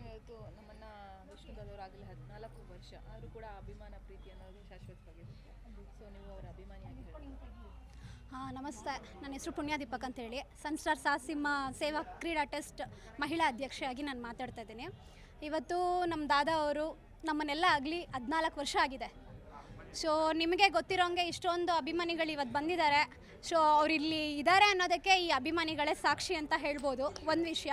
ಇವತ್ತು ನಮ್ಮನ್ನ ಆಗಲಿ ಹದಿನಾಲ್ಕು ವರ್ಷ, ಆದರೂ ಕೂಡ ಅಭಿಮಾನ ಪ್ರೀತಿ ಅನ್ನೋದು ಶಾಶ್ವತವಾಗಿರುತ್ತೆ. ಸೊ ನೀವು ಅವರ ಅಭಿಮಾನಿಯಾಗಿ ಹಾಂ, ನಮಸ್ತೆ. ನನ್ನ ಹೆಸರು ಪುಣ್ಯ ದೀಪಕ್ ಅಂತೇಳಿ ಸನ್ಸ್ಟಾರ್ ಸಾಸಿಮ್ಮ ಸೇವಾ ಕ್ರೀಡಾ ಟೆಸ್ಟ್ ಮಹಿಳಾ ಅಧ್ಯಕ್ಷೆಯಾಗಿ ನಾನು ಮಾತಾಡ್ತಾ ಇದ್ದೀನಿ. ಇವತ್ತು ನಮ್ಮ ದಾದಾ ಅವರು ನಮ್ಮನ್ನೆಲ್ಲ ಆಗಲಿ ಹದಿನಾಲ್ಕು ವರ್ಷ ಆಗಿದೆ. ಸೊ ನಿಮಗೆ ಗೊತ್ತಿರೋಂಗೆ ಇಷ್ಟೊಂದು ಅಭಿಮಾನಿಗಳು ಇವತ್ತು ಬಂದಿದ್ದಾರೆ. ಸೊ ಅವ್ರು ಇಲ್ಲಿ ಇದ್ದಾರೆ ಅನ್ನೋದಕ್ಕೆ ಈ ಅಭಿಮಾನಿಗಳೇ ಸಾಕ್ಷಿ ಅಂತ ಹೇಳ್ಬೋದು. ಒಂದು ವಿಷಯ.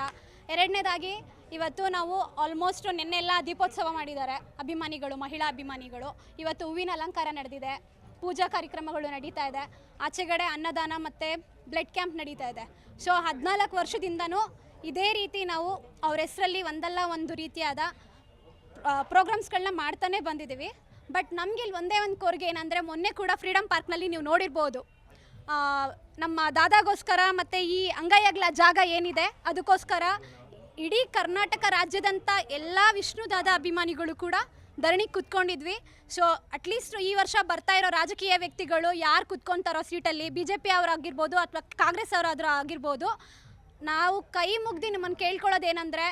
ಎರಡನೇದಾಗಿ ಇವತ್ತು ನಾವು ಆಲ್ಮೋಸ್ಟ್ ನಿನ್ನೆಲ್ಲ ದೀಪೋತ್ಸವ ಮಾಡಿದ್ದಾರೆ. ಅಭಿಮಾನಿಗಳು, ಮಹಿಳಾ ಅಭಿಮಾನಿಗಳು. ಇವತ್ತು ಹೂವಿನ ಅಲಂಕಾರ ನಡೆದಿದೆ. ಪೂಜಾ ಕಾರ್ಯಕ್ರಮಗಳು ನಡೀತಾ ಇದೆ. ಆಚೆಗಡೆ ಅನ್ನದಾನ ಮತ್ತು ಬ್ಲಡ್ ಕ್ಯಾಂಪ್ ನಡೀತಾ ಇದೆ. ಸೊ ಹದಿನಾಲ್ಕು ವರ್ಷದಿಂದನೂ ಇದೇ ರೀತಿ ನಾವು ಅವ್ರ ಹೆಸರಲ್ಲಿ ಒಂದಲ್ಲ ಒಂದು ರೀತಿಯಾದ ಪ್ರೋಗ್ರಾಮ್ಸ್ಗಳನ್ನ ಮಾಡ್ತಾನೆ ಬಂದಿದ್ದೀವಿ. ಬಟ್ ನಮ್ಗೆ ಇಲ್ಲಿ ಒಂದೇ ಒಂದು ಕೋರಿಕೆ ಏನಂದರೆ ಮೊನ್ನೆ ಕೂಡ ಫ್ರೀಡಮ್ ಪಾರ್ಕ್ನಲ್ಲಿ ನೀವು ನೋಡಿರ್ಬೋದು. ನಮ್ಮ ದಾದಾಗೋಸ್ಕರ ಮತ್ತು ಈ ಅಂಗೈಯಗ್ಲ ಜಾಗ ಏನಿದೆ, ಅದಕ್ಕೋಸ್ಕರ ಇಡೀ ಕರ್ನಾಟಕ ರಾಜ್ಯದಂಥ ಎಲ್ಲ ವಿಷ್ಣುದಾದ ಅಭಿಮಾನಿಗಳು ಕೂಡ ಧರಣಿ ಕುತ್ಕೊಂಡಿದ್ವಿ. ಸೊ ಅಟ್ಲೀಸ್ಟ್ ಈ ವರ್ಷ ಬರ್ತಾ ಇರೋ ರಾಜಕೀಯ ವ್ಯಕ್ತಿಗಳು ಯಾರು ಕುತ್ಕೊತಾರೋ ಸೀಟಲ್ಲಿ ಬಿ ಜೆ ಪಿ ಅವರಾಗಿರ್ಬೋದು ಅಥವಾ ಕಾಂಗ್ರೆಸ್ ಅವರಾದ್ರೂ ಆಗಿರ್ಬೋದು, ನಾವು ಕೈ ಮುಗ್ದು ನಿಮ್ಮನ್ನು ಕೇಳ್ಕೊಳ್ಳೋದೇನೆಂದರೆ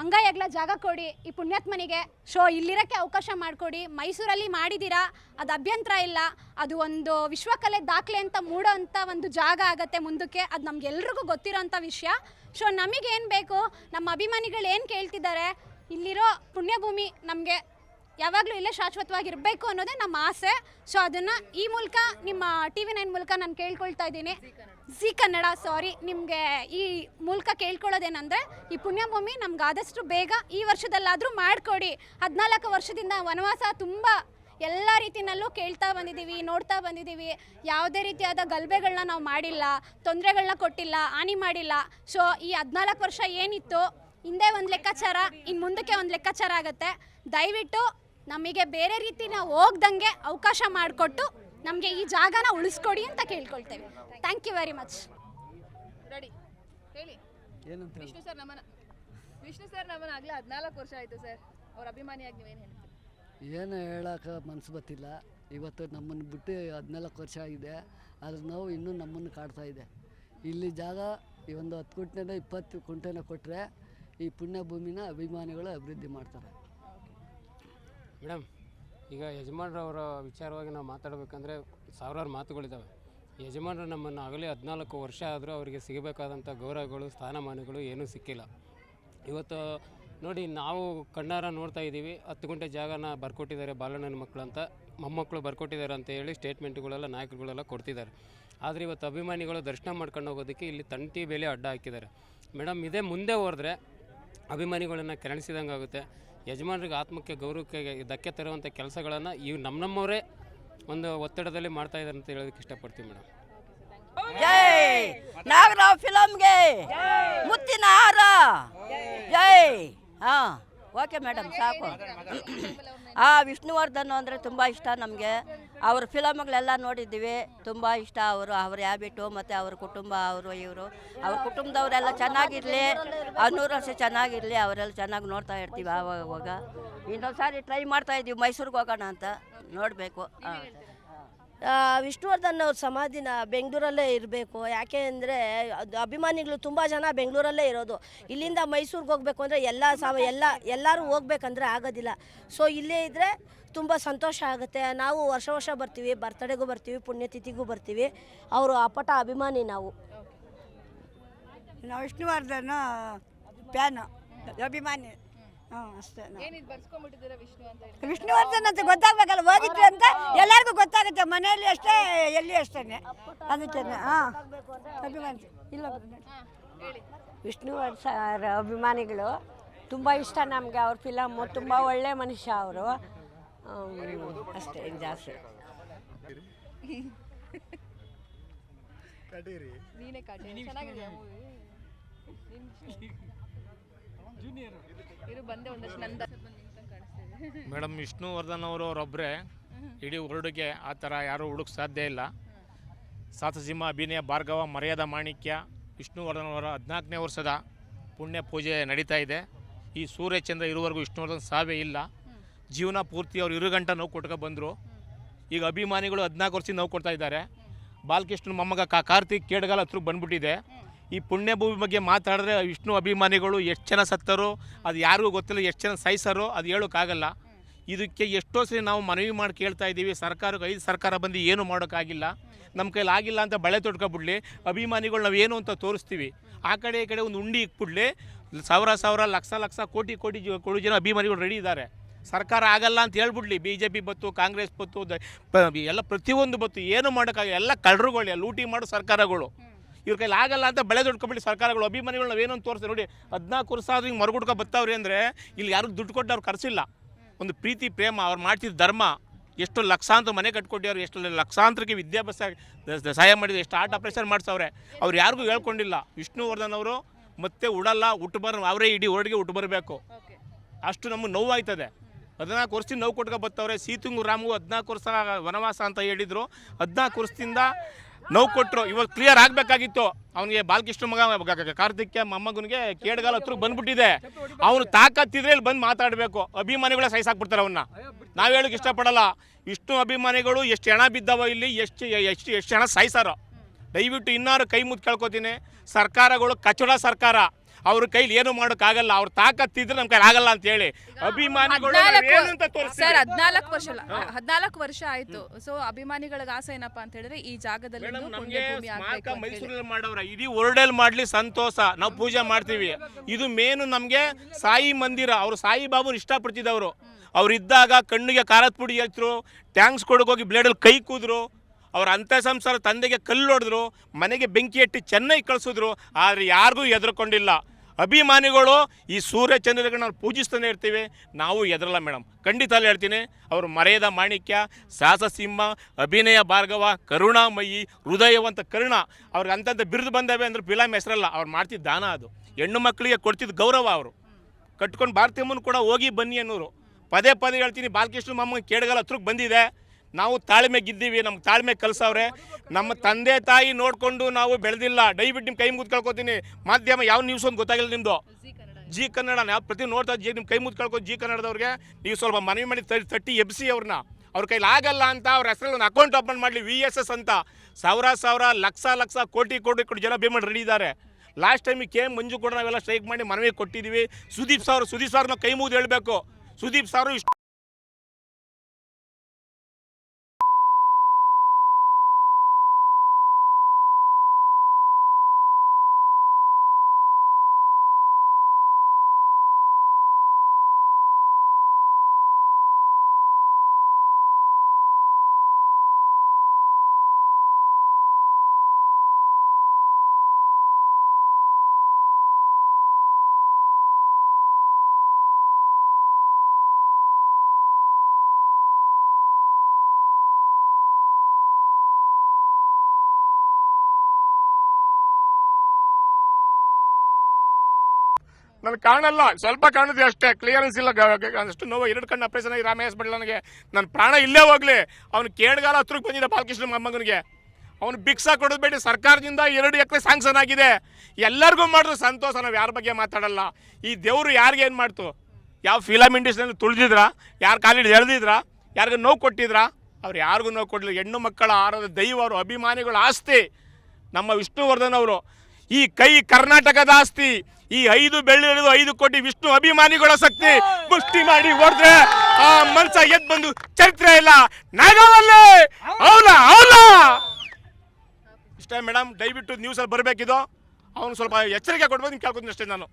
ಅಂಗೈಯಗ್ಲ ಜಾಗ ಕೊಡಿ, ಈ ಪುಣ್ಯಾತ್ಮನಿಗೆ ಶೋ ಇಲ್ಲಿರೋಕ್ಕೆ ಅವಕಾಶ ಮಾಡಿಕೊಡಿ, ಮೈಸೂರಲ್ಲಿ ಮಾಡಿದ್ದೀರಾ ಅದು ಅಭ್ಯಂತರ ಇಲ್ಲ, ಅದು ಒಂದು ವಿಶ್ವಕಲೆ ದಾಖಲೆ ಅಂತ ಮೂಡೋ ಅಂಥ ಒಂದು ಜಾಗ ಆಗುತ್ತೆ ಮುಂದಕ್ಕೆ, ಅದು ನಮಗೆಲ್ರಿಗೂ ಗೊತ್ತಿರೋಂಥ ವಿಷಯ. ಸೊ ನಮಗೇನು ಬೇಕು, ನಮ್ಮ ಅಭಿಮಾನಿಗಳು ಏನು ಕೇಳ್ತಿದ್ದಾರೆ, ಇಲ್ಲಿರೋ ಪುಣ್ಯಭೂಮಿ ನಮಗೆ ಯಾವಾಗಲೂ ಇಲ್ಲೇ ಶಾಶ್ವತವಾಗಿರಬೇಕು ಅನ್ನೋದೇ ನಮ್ಮ ಆಸೆ. ಸೊ ಅದನ್ನು ಈ ಮೂಲಕ ನಿಮ್ಮ ಟಿ ವಿ ನೈನ್ ಮೂಲಕ ನಾನು ಕೇಳ್ಕೊಳ್ತಾ ಇದ್ದೀನಿ. ಜಿ ಕನ್ನಡ ಸಾರಿ ನಿಮಗೆ ಈ ಮೂಲಕ ಕೇಳ್ಕೊಳ್ಳೋದೇನೆಂದರೆ, ಈ ಪುಣ್ಯಭೂಮಿ ನಮ್ಗೆ ಆದಷ್ಟು ಬೇಗ ಈ ವರ್ಷದಲ್ಲಾದರೂ ಮಾಡಿಕೊಡಿ. ಹದಿನಾಲ್ಕು ವರ್ಷದಿಂದ ವನವಾಸ ತುಂಬ ಎಲ್ಲ ರೀತಿಯಲ್ಲೂ ಕೇಳ್ತಾ ಬಂದಿದ್ದೀವಿ ನೋಡ್ತಾ ಬಂದಿದ್ದೀವಿ ಯಾವುದೇ ರೀತಿಯಾದ ಗಲಭೆಗಳನ್ನ ನಾವು ಮಾಡಿಲ್ಲ ತೊಂದರೆಗಳನ್ನ ಕೊಟ್ಟಿಲ್ಲ, ಹಾನಿ ಮಾಡಿಲ್ಲ. ಸೊ ಈ ಹದಿನಾಲ್ಕು ವರ್ಷ ಏನಿತ್ತು, ಹಿಂದೆ ಒಂದು ಲೆಕ್ಕಾಚಾರ ಇನ್ನು ಮುಂದಕ್ಕೆ ಒಂದು ಲೆಕ್ಕಾಚಾರ ಆಗುತ್ತೆ. ದಯವಿಟ್ಟು ನಮಗೆ ಬೇರೆ ರೀತಿ ನಾವು ಹೋಗ್ದಂಗೆ ಅವಕಾಶ ಮಾಡಿಕೊಟ್ಟು ನಮಗೆ ಈ ಜಾಗನ ಉಳಿಸ್ಕೊಡಿ ಅಂತ ಕೇಳ್ಕೊಳ್ತೇವೆ. Thank you very much ready ಹೇಳಿ. ವಿಷ್ಣು ಸರ್ ನಮನ ವಿಷ್ಣು ಸರ್ ನಮನ ಆಗಲೇ ಹದಿನಾಲ್ಕು ವರ್ಷ ಆಯಿತು ಸರ್ ಅವ್ರ ಅಭಿಮಾನಿಯಾಗಿ ನೀವೇನು ಹೇಳಿ ಏನು ಹೇಳೋಕೆ ಮನಸ್ಸು ಬತ್ತಿಲ್ಲ ಇವತ್ತು ನಮ್ಮನ್ನು ಬಿಟ್ಟು ಹದಿನಾಲ್ಕು ವರ್ಷ ಆಗಿದೆ. ಅದ್ರ ನೋವು ಇನ್ನೂ ನಮ್ಮನ್ನು ಕಾಡ್ತಾ ಇದೆ. ಇಲ್ಲಿ ಜಾಗ ಈ ಒಂದು ಹತ್ತು ಕುಂಟೆನ ಇಪ್ಪತ್ತು ಕುಂಟೆನ ಕೊಟ್ಟರೆ ಈ ಪುಣ್ಯಭೂಮಿನ ಅಭಿಮಾನಿಗಳು ಅಭಿವೃದ್ಧಿ ಮಾಡ್ತಾರೆ. ಮೇಡಮ್, ಈಗ ಯಜಮಾನ್ರವರ ವಿಚಾರವಾಗಿ ನಾವು ಮಾತಾಡಬೇಕಂದ್ರೆ ಸಾವಿರಾರು ಮಾತುಗಳಿದ್ದಾವೆ ಯಜಮಾನರು ನಮ್ಮನ್ನು ಆಗಲೇ ಹದಿನಾಲ್ಕು ವರ್ಷ ಆದರೂ ಅವರಿಗೆ ಸಿಗಬೇಕಾದಂಥ ಗೌರವಗಳು, ಸ್ಥಾನಮಾನಗಳು ಏನೂ ಸಿಕ್ಕಿಲ್ಲ. ಇವತ್ತು ನೋಡಿ, ನಾವು ಕಣ್ಣಾರ ನೋಡ್ತಾ ಇದ್ದೀವಿ. ಹತ್ತು ಗಂಟೆ ಜಾಗನ ಬರ್ಕೊಟ್ಟಿದ್ದಾರೆ ಬಾಲಣ್ಣನ ಮಕ್ಕಳು ಅಂತ. ಮೊಮ್ಮಕ್ಕಳು ಬರ್ಕೊಟ್ಟಿದ್ದಾರೆ ಅಂತ ಹೇಳಿ ಸ್ಟೇಟ್ಮೆಂಟ್ಗಳೆಲ್ಲ, ನಾಯಕರುಗಳೆಲ್ಲ ಕೊಡ್ತಿದ್ದಾರೆ. ಆದರೆ ಇವತ್ತು ಅಭಿಮಾನಿಗಳು ದರ್ಶನ ಮಾಡ್ಕೊಂಡು ಹೋಗೋದಕ್ಕೆ ಇಲ್ಲಿ ತಂಟಿ ಬೆಲೆ ಅಡ್ಡ ಹಾಕಿದ್ದಾರೆ. ಮೇಡಮ್, ಇದೇ ಮುಂದೆ ಹೋದ್ರೆ ಅಭಿಮಾನಿಗಳನ್ನು ಕೆರಳಿಸಿದಂಗೆ ಆಗುತ್ತೆ ಯಜಮಾನರಿಗೆ ಆತ್ಮಕ್ಕೆ ಗೌರವಕ್ಕೆ ಧಕ್ಕೆ ತರುವಂಥ ಕೆಲಸಗಳನ್ನು ಇವು ನಮ್ಮ ನಮ್ಮವರೇ ಒಂದು ಒತ್ತಡದಲ್ಲಿ ಮಾಡ್ತಾ ಇದ್ದಾರೆ ಅಂತ ಹೇಳೋದಕ್ಕೆ ಇಷ್ಟಪಡ್ತೀವಿ ಮೇಡಮ್. ಜೈ! ನಾಗರಾವ್ ಫಿಲಮ್ಗೆ ಮುತ್ತಿನ ಹಾರ. ಜೈ! ಹಾ. ಓಕೆ ಮೇಡಮ್ ಸಾಕು. ಆ ವಿಷ್ಣುವರ್ಧನ್ ಅಂದರೆ ತುಂಬ ಇಷ್ಟ ನಮಗೆ. ಅವ್ರ ಫಿಲಮ್ಗಳೆಲ್ಲ ನೋಡಿದ್ದೀವಿ ತುಂಬ ಇಷ್ಟ ಅವರು ಅವ್ರ ಹ್ಯಾಬಿಟು ಮತ್ತು ಅವ್ರ ಕುಟುಂಬ ಅವರು ಇವರು. ಅವ್ರ ಕುಟುಂಬದವರೆಲ್ಲ ಚೆನ್ನಾಗಿರಲಿ ನೂರು ವರ್ಷ ಚೆನ್ನಾಗಿರಲಿ ಅವರೆಲ್ಲ ಚೆನ್ನಾಗಿ ನೋಡ್ತಾ ಇರ್ತೀವಿ ಆವಾಗ ಇನ್ನೊಂದು ಸಾರಿ ಟ್ರೈ ಮಾಡ್ತಾ ಇದ್ದೀವಿ ಮೈಸೂರಿಗೆ ಹೋಗೋಣ ಅಂತ. ನೋಡಬೇಕು. ಹಾಂ ವಿಷ್ಣುವರ್ಧನ್ ಅವ್ರ ಸಮಾಧಿನ ಬೆಂಗಳೂರಲ್ಲೇ ಇರಬೇಕು. ಯಾಕೆ ಅಂದರೆ ಅಭಿಮಾನಿಗಳು ತುಂಬ ಜನ ಬೆಂಗಳೂರಲ್ಲೇ ಇರೋದು. ಇಲ್ಲಿಂದ ಮೈಸೂರಿಗೆ ಹೋಗ್ಬೇಕು ಅಂದರೆ ಎಲ್ಲ ಸಮ ಎಲ್ಲ, ಎಲ್ಲರೂ ಹೋಗ್ಬೇಕಂದ್ರೆ ಆಗೋದಿಲ್ಲ. ಸೊ ಇಲ್ಲೇ ಇದ್ದರೆ ತುಂಬ ಸಂತೋಷ ಆಗುತ್ತೆ. ನಾವು ವರ್ಷ ವರ್ಷ ಬರ್ತೀವಿ ಬರ್ತಡೆಗೂ ಬರ್ತೀವಿ, ಪುಣ್ಯತಿಥಿಗೂ ಬರ್ತೀವಿ. ಅವರು ಅಪಟ ಅಭಿಮಾನಿ ನಾವು. ನಾವು ವಿಷ್ಣುವರ್ಧನ ಫ್ಯಾನು, ಅಭಿಮಾನಿ. ಹಾಂ ಅಷ್ಟೇ ನಾವು. ಏನಿದು ಬರ್ಸ್ಕೊಂಡ್ಬಿಟ್ಟಿದ್ದೀರಾ ವಿಷ್ಣು ಅಂತ ಹೇಳಿ ವಿಷ್ಣುವರ್ಧನ್ ಅಂತ ಗೊತ್ತಾಗ್ಬೇಕಲ್ಲ ಓದಿದ್ರು ಅಂತ ಎಲ್ಲರಿಗೂ ಗೊತ್ತಾಗುತ್ತೆ ಮನೆಯಲ್ಲಿ ಅಷ್ಟೇ ಎಲ್ಲಿ ಅಷ್ಟೇ ಅದಕ್ಕೆ ಹಾಂ. ಅಭಿಮಾನಿ ಇಲ್ಲ ಹಾಂ ಹೇಳಿ. ವಿಷ್ಣುವರ್ಧನ್ ಅಭಿಮಾನಿಗಳು ತುಂಬ ಇಷ್ಟ ನಮಗೆ ಅವ್ರ ಫಿಲಮ್ಮು ತುಂಬ ಒಳ್ಳೆ ಮನುಷ್ಯ ಅವರು. ಅಷ್ಟೇ ಜಾಸ್ತಿ. ನೀನೇ ಕಾಟಿ ಚೆನ್ನಾಗಿದೆ ಮೂವಿ ಬಂದೆ ಒಂದಷ್ಟು ನಂದ. ಮೇಡಮ್, ವಿಷ್ಣುವರ್ಧನ್ ಅವರು ಅವರೊಬ್ಬರೇ ಇಡೀ ವರ್ಲ್ಡ್ಗೆ ಆ ಥರ ಯಾರೂ ಹುಡುಕ್ ಸಾಧ್ಯ ಇಲ್ಲ. ಸಾತಸಿಂಹ ಅಭಿನಯ, ಭಾರ್ಗವ, ಮರ್ಯಾದ, ಮಾಣಿಕ್ಯ, ವಿಷ್ಣುವರ್ಧನ್ ಅವರ ಹದಿನಾಲ್ಕನೇ ವರ್ಷದ ಪುಣ್ಯ ಪೂಜೆ ನಡೀತಾ ಇದೆ. ಈ ಸೂರ್ಯಚಂದ್ರ ಇರುವವರೆಗೂ ವಿಷ್ಣುವರ್ಧನ್ ಸಾವೇ ಇಲ್ಲ. ಜೀವನ ಪೂರ್ತಿ ಅವ್ರು ಇರು ಗಂಟೆ ನೋವು ಕೊಟ್ಕೊ ಬಂದರು. ಈಗ ಅಭಿಮಾನಿಗಳು ಹದಿನಾಲ್ಕು ವರ್ಷ ನೋವು ಕೊಡ್ತಾ ಇದ್ದಾರೆ. ಬಾಲಕೃಷ್ಣನ ಮೊಮ್ಮಗ ಕಾರ್ತಿಕ್ ಕೇಡಗಾಲ ಹತ್ರ ಬಂದ್ಬಿಟ್ಟಿದೆ. ಈ ಪುಣ್ಯಭೂಮಿ ಬಗ್ಗೆ ಮಾತಾಡಿದ್ರೆ ವಿಷ್ಣು ಅಭಿಮಾನಿಗಳು ಎಷ್ಟು ಜನ ಸತ್ತರೋ, ಅದು ಯಾರಿಗೂ ಗೊತ್ತಿಲ್ಲ ಎಷ್ಟು ಜನ ಸಾಯಿಸರು ಅದು ಹೇಳೋಕ್ಕಾಗಲ್ಲ ಇದಕ್ಕೆ ಎಷ್ಟೋ ಸರಿ ನಾವು ಮನವಿ ಮಾಡಿ ಕೇಳ್ತಾ ಇದ್ದೀವಿ, ಸರ್ಕಾರಕ್ಕೆ ಐದು ಸರ್ಕಾರ ಬಂದು ಏನು ಮಾಡೋಕ್ಕಾಗಿಲ್ಲ. ನಮ್ಮ ಕೈಲಿ ಆಗಿಲ್ಲ ಅಂತ ಬಳೆ ತೊಡ್ಕೊಬಿಡ್ಲಿ, ಅಭಿಮಾನಿಗಳು ನಾವು ಏನು ಅಂತ ತೋರಿಸ್ತೀವಿ. ಆ ಕಡೆ ಈ ಕಡೆ ಒಂದು ಉಂಡಿ ಇಕ್ಬಿಡ್ಲಿ, ಸಾವಿರ ಸಾವಿರ, ಲಕ್ಷ ಲಕ್ಷ, ಕೋಟಿ ಕೋಟಿ ಕೋಟಿ ಜನ ಅಭಿಮಾನಿಗಳು ರೆಡಿ ಇದ್ದಾರೆ. ಸರ್ಕಾರ ಆಗಲ್ಲ ಅಂತ ಹೇಳ್ಬಿಡ್ಲಿ ಬಿ ಜೆ ಪಿ ಬತ್ತು ಕಾಂಗ್ರೆಸ್ ಬತ್ತು ಎಲ್ಲ ಪ್ರತಿಯೊಂದು ಬತ್ತು, ಏನು ಮಾಡೋಕ್ಕಾಗಲ್ಲ, ಎಲ್ಲ ಕಳ್ಳರುಗಳು, ಲೂಟಿ ಮಾಡೋ ಸರ್ಕಾರಗಳು. ಇವ್ರ ಕೈಲಿ ಆಗಲ್ಲ ಅಂತ ಬೆಳೆ ದುಡ್ಕೊಬಿಡಿ ಸರ್ಕಾರಗಳು ಅಭಿಮಾನಿಗಳು ನಾವೇನೋ ತೋರಿಸ್ತೀವಿ ನೋಡಿ ಹದಿನಾಲ್ಕು ವರ್ಷ ಆದ್ರೂ ಹಿಂಗೆ ಮರುಗುಡ್ಕ ಬರ್ತಾವ್ರಿ ಅಂದರೆ ಇಲ್ಲಿ ಯಾರು ದುಡ್ಡು ಕೊಟ್ಟು ಅವ್ರು ಕರೆಸಿಲ್ಲ. ಒಂದು ಪ್ರೀತಿ ಪ್ರೇಮ ಅವ್ರು ಮಾಡ್ತಿದ್ದ ಧರ್ಮ ಎಷ್ಟು ಲಕ್ಷಾಂತರ ಮನೆ ಕಟ್ಕೊಟ್ಟಿವ್ರು ಎಷ್ಟು ಲಕ್ಷಾಂತರಕ್ಕೆ ವಿದ್ಯಾಭ್ಯಾಸ ಸಹಾಯ ಮಾಡಿದ್ರು ಎಷ್ಟು ಆರ್ಟ್ ಆಪ್ರೇಷನ್ ಮಾಡಿಸವ್ರೆ. ಅವ್ರು ಯಾರಿಗೂ ಹೇಳ್ಕೊಂಡಿಲ್ಲ. ವಿಷ್ಣುವರ್ಧನ್ ಅವರು ಮತ್ತೆ ಉಡಲ್ಲ ಹುಟ್ಟು ಬರ ಅವರೇ ಇಡೀ ಹೊರಡಿಗೆ ಹುಟ್ಟು ಬರಬೇಕು. ಅಷ್ಟು ನಮಗೆ ನೋವಾಯ್ತದೆ. ಹದಿನಾಲ್ಕು ವರ್ಷದಿಂದ ನೋವು ಕೊಟ್ಕೊ ಬರ್ತವ್ರೆ ಸೀತುಂಗು ರಾಮು ಹದಿನಾಲ್ಕು ವರ್ಷ ವನವಾಸ ಅಂತ ಹೇಳಿದ್ರು. ಹದಿನಾಲ್ಕು ವರ್ಷದಿಂದ ನೋವು ಕೊಟ್ಟರು ಇವಾಗ ಕ್ಲಿಯರ್ ಆಗಬೇಕಾಗಿತ್ತು. ಅವನಿಗೆ ಬಾಲಕೃಷ್ಣ ಮಗ, ಕಾರ್ತಿಕ್ಯ ಮೊಮ್ಮಗನಿಗೆ ಕೇಡ್ಗಾಲ ಹತ್ರ ಬಂದ್ಬಿಟ್ಟಿದೆ. ಅವನು ತಾಕತ್ತಿದ್ರೆ ಇಲ್ಲಿ ಬಂದು ಮಾತಾಡಬೇಕು. ಅಭಿಮಾನಿಗಳೇ ಸಹಿಸಾಕ್ಬಿಡ್ತಾರೆ ಅವನ್ನ ನಾವು ಹೇಳೋಕೆ ಇಷ್ಟಪಡಲ್ಲ. ಇಷ್ಟು ಅಭಿಮಾನಿಗಳು, ಎಷ್ಟು ಹೆಣ ಬಿದ್ದವ ಇಲ್ಲಿ, ಎಷ್ಟು ಎಷ್ಟು ಎಷ್ಟು ಹೆಣ ಸಾಯಿಸಾರೋ. ದಯವಿಟ್ಟು ಇನ್ನಾರು ಕೈ ಮುದ್ದು ಕೇಳ್ಕೊತೀನಿ. ಸರ್ಕಾರಗಳು ಕಚಡ ಸರ್ಕಾರ. ಅವ್ರ ಕೈಲಿ ಏನು ಮಾಡೋಕ್ಕಾಗಲ್ಲ ಅವ್ರ ತಾಕತ್ತಿದ್ರೆ ನಮ್ಮ ಕೈಲಿ ಆಗಲ್ಲ ಅಂತ ಹೇಳಿ. ಅಭಿಮಾನಿಗಳು. ಸರ್ ಹದಿನಾಲ್ಕು ವರ್ಷ ಹದಿನಾಲ್ಕು ವರ್ಷ ಆಯ್ತು. ಸೊ ಅಭಿಮಾನಿಗಳಿಗೆ ಆಸೆ ಏನಪ್ಪಾ ಅಂತ ಹೇಳಿದ್ರೆ ಈ ಜಾಗದಲ್ಲಿ. ಮೈಸೂರಲ್ಲಿ ಮಾಡವ್ರ ಇಡೀ ವರ್ಲ್ಡಲ್ಲಿ ಮಾಡ್ಲಿ ಸಂತೋಷ. ನಾವು ಪೂಜೆ ಮಾಡ್ತೀವಿ. ಇದು ಮೇನು ನಮಗೆ ಸಾಯಿ ಮಂದಿರ. ಅವ್ರು ಸಾಯಿ ಬಾಬು ಇಷ್ಟಪಡ್ತಿದ್ದವರು. ಅವ್ರು ಇದ್ದಾಗ ಕಣ್ಣಿಗೆ ಕಾರದ ಪುಡಿ ಹಚ್ಚರು ಟ್ಯಾಂಕ್ಸ್ ಕೊಡಗೋಗಿ ಬ್ಲೇಡಲ್ಲಿ ಕೈ ಕೂದ್ರು. ಅವ್ರ ಅಂತ ಸಂಸಾರ ತಂದೆಗೆ ಕಲ್ಲು ಹೊಡೆದ್ರು. ಮನೆಗೆ ಬೆಂಕಿ ಇಟ್ಟು ಚೆನ್ನೈ ಕಳಿಸಿದ್ರು. ಆದರೆ ಯಾರಿಗೂ ಎದುರ್ಕೊಂಡಿಲ್ಲ ಅಭಿಮಾನಿಗಳು ಈ ಸೂರ್ಯ ಚಂದ್ರಗಳನ್ನ ಪೂಜಿಸ್ತಾನೆ ಇರ್ತೀವಿ. ನಾವು ಎದರಲ್ಲ ಮೇಡಮ್ ಖಂಡಿತ ಅಲ್ಲಿ ಹೇಳ್ತೀನಿ. ಅವರು ಮರೆಯದ ಮಾಣಿಕ್ಯ ಸಾಹಸಸಿಂಹ ಅಭಿನಯ ಭಾರ್ಗವ, ಕರುಣಾಮಯಿ, ಹೃದಯವಂತ ಕರುಣ. ಅವ್ರಿಗೆ ಅಂತಂತ ಬಿರುದು ಬಂದವೆ ಅಂದ್ರೆ ಫಿಲಮ್ ಹೆಸರಲ್ಲ. ಅವ್ರು ಮಾಡ್ತಿದ್ದ ದಾನ ಅದು. ಹೆಣ್ಣು ಮಕ್ಕಳಿಗೆ ಕೊಡ್ತಿದ್ದ ಗೌರವ ಅವರು. ಕಟ್ಕೊಂಡು ಭಾರತೀಯಮ್ಮನ ಕೂಡ ಹೋಗಿ ಬನ್ನಿ ಅನ್ನೋರು. ಪದೇ ಪದೇ ಹೇಳ್ತೀನಿ, ಬಾಲಕೃಷ್ಣ ಮೊಮ್ಮಗ ಕೇಡಗಲ ಹತ್ರಕ್ಕೆ ಬಂದಿದೆ. ನಾವು ತಾಳ್ಮೆಗಿದ್ದೀವಿ ನಮ್ಗೆ ತಾಳ್ಮೆ ಕಲ್ಸವ್ರೆ. ನಮ್ಮ ತಂದೆ ತಾಯಿ ನೋಡಿಕೊಂಡು ನಾವು ಬೆಳೆದಿಲ್ಲ. ದಯವಿಟ್ಟು ನಿಮ್ಮ ಕೈ ಮುಗಿದು ಕಳ್ಕೊತೀನಿ. ಮಾಧ್ಯಮ ಯಾವ ನ್ಯೂಸ್ ಒಂದು ಗೊತ್ತಾಗಿಲ್ಲ ನಿಮ್ಮದು ಜಿ ಕನ್ನಡ. ನಾವು ಪ್ರತಿ ನೋಡ್ತಾ ಜಿ ನಿಮ್ಮ ಕೈ ಮುಗಿದು ಕಳ್ಕೊ ಜಿ ಕನ್ನಡದವ್ರಿಗೆ. ನೀವು ಸ್ವಲ್ಪ ಮನವಿ ಮಾಡಿ ತರ್ ತಟ್ಟಿ ಎಬ್ಸಿ ಅವ್ರನ್ನ. ಅವ್ರ ಕೈಲಿ ಆಗಲ್ಲ ಅಂತ ಅವ್ರ ಹೆಸರಲ್ಲಿ ಒಂದು ಅಕೌಂಟ್ ಓಪನ್ ಮಾಡಲಿ ವಿ ಎಸ್ ಎಸ್ ಅಂತ. ಸಾವಿರ ಸಾವಿರ ಲಕ್ಷ ಲಕ್ಷ ಕೋಟಿ ಕೋಟಿ ಕೋಟಿ ಜನ ಪೇಮೆಂಟ್ ರೆಡಿ ಇದ್ದಾರೆ. ಲಾಸ್ಟ್ ಟೈಮಿಗೆ ಕೆ ಎಂ ಮಂಜು ಕೂಡ ನಾವೆಲ್ಲ ಸ್ಟ್ರೈಕ್ ಮಾಡಿ ಮನವಿ ಕೊಟ್ಟಿದ್ದೀವಿ. ಸುದೀಪ್ ಸಾವಿರ ಸುದೀಪ್ ಸಾರ್ನ ಕೈ ಮುಗಿದು ಹೇಳಬೇಕು. ಸುದೀಪ್ ಸಾರು ಇಷ್ಟು ನನಗೆ ಕಾಣಲ್ಲ. ಸ್ವಲ್ಪ ಕಾಣುತ್ತೆ ಅಷ್ಟೇ. ಕ್ಲಿಯರೆನ್ಸ್ ಇಲ್ಲ. ಅಷ್ಟು ನೋವು. ಎರಡು ಕಣ್ಣು ಆಪರೇಷನ್ ಆಗಿ ರಾಮಯ್ಯ ಹಾಸ್ಪಿಟಲ್ ನನಗೆ. ನನ್ನ ಪ್ರಾಣ ಇಲ್ಲೇ ಹೋಗ್ಲಿ. ಅವ್ನು ಕೇಡ್ಗಾಲ ಹತ್ರಕ್ಕೆ ಬಂದಿದ್ದ ಬಾಲಕೃಷ್ಣ ಮೊಮ್ಮಗನಿಗೆ ಅವನು ಭಿಕ್ಷಾ ಕೊಡೋದ್ಬೇಡಿ ಸರ್ಕಾರದಿಂದ ಎರಡು ಎಕರೆ ಸ್ಯಾಂಕ್ಷನ್ ಆಗಿದೆ. ಎಲ್ಲರಿಗೂ ಮಾಡಿದ್ರು ಸಂತೋಷ. ನಾವು ಯಾರ ಬಗ್ಗೆ ಮಾತಾಡಲ್ಲ. ಈ ದೇವರು ಯಾರಿಗೆ ಏನು ಮಾಡ್ತು? ಯಾವ ಫಿಲಮ್ ಇಂಡಸ್ಟ್ರಿಯಲ್ಲಿ ತುಳಿದಿದ್ರ? ಯಾರು ಕಾಲಿಡಿ ಎಳೆದಿದ್ರ? ಯಾರಿಗೂ ನೋವು ಕೊಟ್ಟಿದ್ರ? ಅವ್ರು ಯಾರಿಗೂ ನೋವು ಕೊಡಲಿಲ್ಲ. ಹೆಣ್ಣು ಮಕ್ಕಳ ಆರದ ದೈವ ಅವರು, ಅಭಿಮಾನಿಗಳ ಆಸ್ತಿ. ನಮ್ಮ ವಿಷ್ಣುವರ್ಧನ್ ಅವರು. ಈ ಕೈ ಕರ್ನಾಟಕದ ಆಸ್ತಿ. ಈ ಐದು ಬೆಳ್ಳಿ ಹಿಡಿದು ಐದು ಕೋಟಿ ವಿಷ್ಣು ಅಭಿಮಾನಿಗಳ ಶಕ್ತಿ ಪುಷ್ಟಿ ಮಾಡಿ ಹೊಡೆದ್ರೆ ಆ ಮನ್ಸ ಎದ್ ಬಂದು ಚರಿತ್ರೆ ಇಲ್ಲ. ನಾಗವಲ್ಲೇ! ಅವಲ ಅವಲ ಇಷ್ಟೇ ಮೇಡಮ್, ದಯವಿಟ್ಟು ನ್ಯೂಸಲ್ಲಿ ಬರಬೇಕಿದು. ಅವನು ಸ್ವಲ್ಪ ಎಚ್ಚರಿಕೆ ಕೊಡ್ಬೋದು ಕೇಳ್ಕೊತೀನಿ ಅಷ್ಟೇ ನಾನು.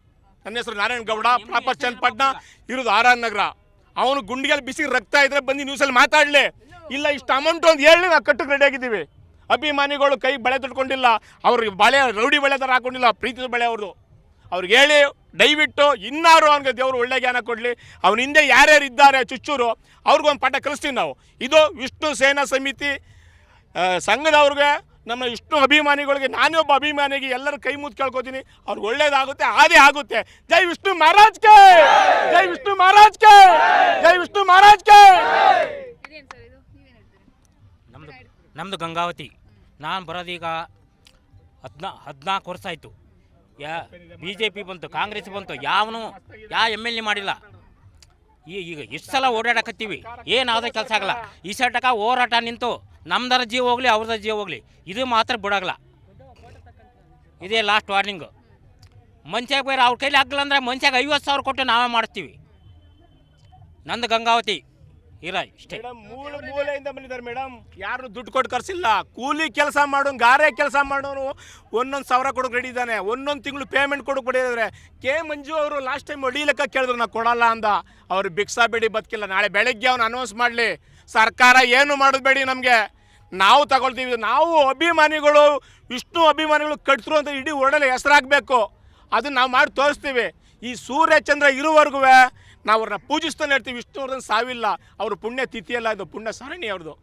ನನ್ನ ಹೆಸರು ನಾರಾಯಣ ಗೌಡ, ಪ್ರಾಪರ್ ಚನ್ನಪಟ್ಟಣ ಇರೋದು ಆರ್ ಆರ್ ನಗರ. ಅವನು ಗುಂಡಿಯಲ್ಲಿ ಬಿಸಿ ರಕ್ತ ಇದ್ರೆ ಬಂದು ನ್ಯೂಸಲ್ಲಿ ಮಾತಾಡಲಿ. ಇಲ್ಲ, ಇಷ್ಟು ಅಮೌಂಟ್ ಒಂದು ಹೇಳಿ ನಾವು ಕಟ್ಟಕ್ಕೆ ರೆಡಿ ಆಗಿದ್ದೀವಿ. ಅಭಿಮಾನಿಗಳು ಕೈ ಬಳೆ ತೊಟ್ಕೊಂಡಿಲ್ಲ. ಅವ್ರಿಗೆ ಬಳೆ, ರೌಡಿ ಬಳೆ ಥರ ಹಾಕೊಂಡಿಲ್ಲ ಪ್ರೀತಿ ಬಳೆ ಅವ್ರದ್ದು ಅವ್ರಿಗೆ ಹೇಳಿ ದಯವಿಟ್ಟು ಇನ್ನಾರು ಅವನಿಗೆ ದೇವರು ಒಳ್ಳೆ ಜ್ಞಾನ ಕೊಡಲಿ. ಅವನ ಹಿಂದೆ ಯಾರ್ಯಾರು ಇದ್ದಾರೆ ಚುಚ್ಚೂರು ಅವ್ರಿಗೊಂದು ಪಾಠ ಕಲಿಸ್ತೀವಿ ನಾವು. ಇದು ವಿಷ್ಣು ಸೇನಾ ಸಮಿತಿ ಸಂಘದವ್ರಿಗೆ ನಮ್ಮ ವಿಷ್ಣು ಅಭಿಮಾನಿಗಳಿಗೆ ನಾನೇ ಒಬ್ಬ ಅಭಿಮಾನಿಗೆ ಎಲ್ಲರ ಕೈ ಮುದ್ದು ಕೇಳ್ಕೊತೀನಿ. ಅವ್ರಿಗೆ ಒಳ್ಳೇದಾಗುತ್ತೆ ಅದೇ ಆಗುತ್ತೆ. ಜೈ ವಿಷ್ಣು ಮಹಾರಾಜ್ ಕೆ! ಜೈ ವಿಷ್ಣು ಮಹಾರಾಜ್ ಕೆ! ಜೈ ವಿಷ್ಣು ಮಹಾರಾಜ್ ಕೆ! ನಮ್ಮದು ನಮ್ಮದು ಗಂಗಾವತಿ. ನಾನು ಬರೋದೀಗ ಹದಿನಾ ಹದಿನಾಲ್ಕು ವರ್ಷ ಆಯಿತು. ಯಾ ಬಿ ಜೆ ಪಿ ಬಂತು, ಕಾಂಗ್ರೆಸ್ ಬಂತು, ಯಾವನು ಯಾವ ಎಂ ಎಲ್ ಎ ಮಾಡಿಲ್ಲ. ಈ ಈಗ ಇಷ್ಟು ಸಲ ಓಡಾಡಕತ್ತೀವಿ ಏನಾದ ಕೆಲಸ ಆಗಲ್ಲ. ಈ ಸಟಕ ಹೋರಾಟ ನಿಂತು, ನಮ್ದರ ಜೀವ ಹೋಗಲಿ ಅವ್ರದ ಜೀವ ಹೋಗಲಿ, ಇದು ಮಾತ್ರ ಬಿಡೋಲ್ಲ ಇದೇ ಲಾಸ್ಟ್ ವಾರ್ನಿಂಗು ಮಂಚ್ಯಾಗ ಬೇರೆ ಅವ್ರ ಕೈಲಿ ಆಗಲ್ಲ ಅಂದ್ರೆ ಮನುಷ್ಯಾಗ ಐವತ್ತು ಸಾವಿರ ಕೊಟ್ಟು ನಾವೇ ಮಾಡ್ತೀವಿ. ನಂದು ಗಂಗಾವತಿ. ಇರ ಇಷ್ಟೇ. ಮೇಡಮ್ ಮೂಲ ಮೂಲೆಯಿಂದ ಬಂದಿದ್ದಾರೆ ಮೇಡಮ್ ಯಾರು ದುಡ್ಡು ಕೊಟ್ಟು ಕರ್ಸಿಲ್ಲ. ಕೂಲಿ ಕೆಲಸ ಮಾಡೋನು ಗಾರೆ ಕೆಲಸ ಮಾಡೋನು ಒಂದೊಂದು ಸಾವಿರ ಕೊಡೋಕೆ ರೆಡಿ ಇದ್ದಾನೆ. ಒಂದೊಂದು ತಿಂಗಳು ಪೇಮೆಂಟ್ ಕೊಡೋಕೆ ಕೊಡಿದ್ದಾರೆ ಕೆ ಮಂಜು ಅವರು ಲಾಸ್ಟ್ ಟೈಮ್ ಒಡಿ ಲೆಕ್ಕ ಕೇಳಿದ್ರು ನಾ ಕೊಡಲ್ಲ ಅಂದ. ಅವ್ರು ಭಿಕ್ಷಾ ಬೇಡಿ ಬದುಕಿಲ್ಲ. ನಾಳೆ ಬೆಳಗ್ಗೆ ಅವ್ನು ಅನೌನ್ಸ್ ಮಾಡಲಿ. ಸರ್ಕಾರ ಏನು ಮಾಡೋದು ಬೇಡಿ ನಮಗೆ. ನಾವು ತಗೊಳ್ತೀವಿ. ನಾವು ಅಭಿಮಾನಿಗಳು ವಿಷ್ಣು ಅಭಿಮಾನಿಗಳು ಕಟ್ತರು ಅಂತ ಇಡೀ ಒಡಲೆ ಹೆಸರಾಗಬೇಕು. ಅದನ್ನು ನಾವು ಮಾಡಿ ತೋರಿಸ್ತೀವಿ. ಈ ಸೂರ್ಯಚಂದ್ರ ಇರುವವರೆಗೂ ನಾವು ಅವ್ರನ್ನ ಪೂಜಿಸ್ತಾನೆ ಇರ್ತೀವಿ. ವಿಷ್ಣುವರ್ಧನ್ ಸಾವಿಲ್ಲ. ಅವರು ಪುಣ್ಯ ತಿಥಿಯಲ್ಲ ಇದು ಪುಣ್ಯ ಸರಣಿ ಅವ್ರದ್ದು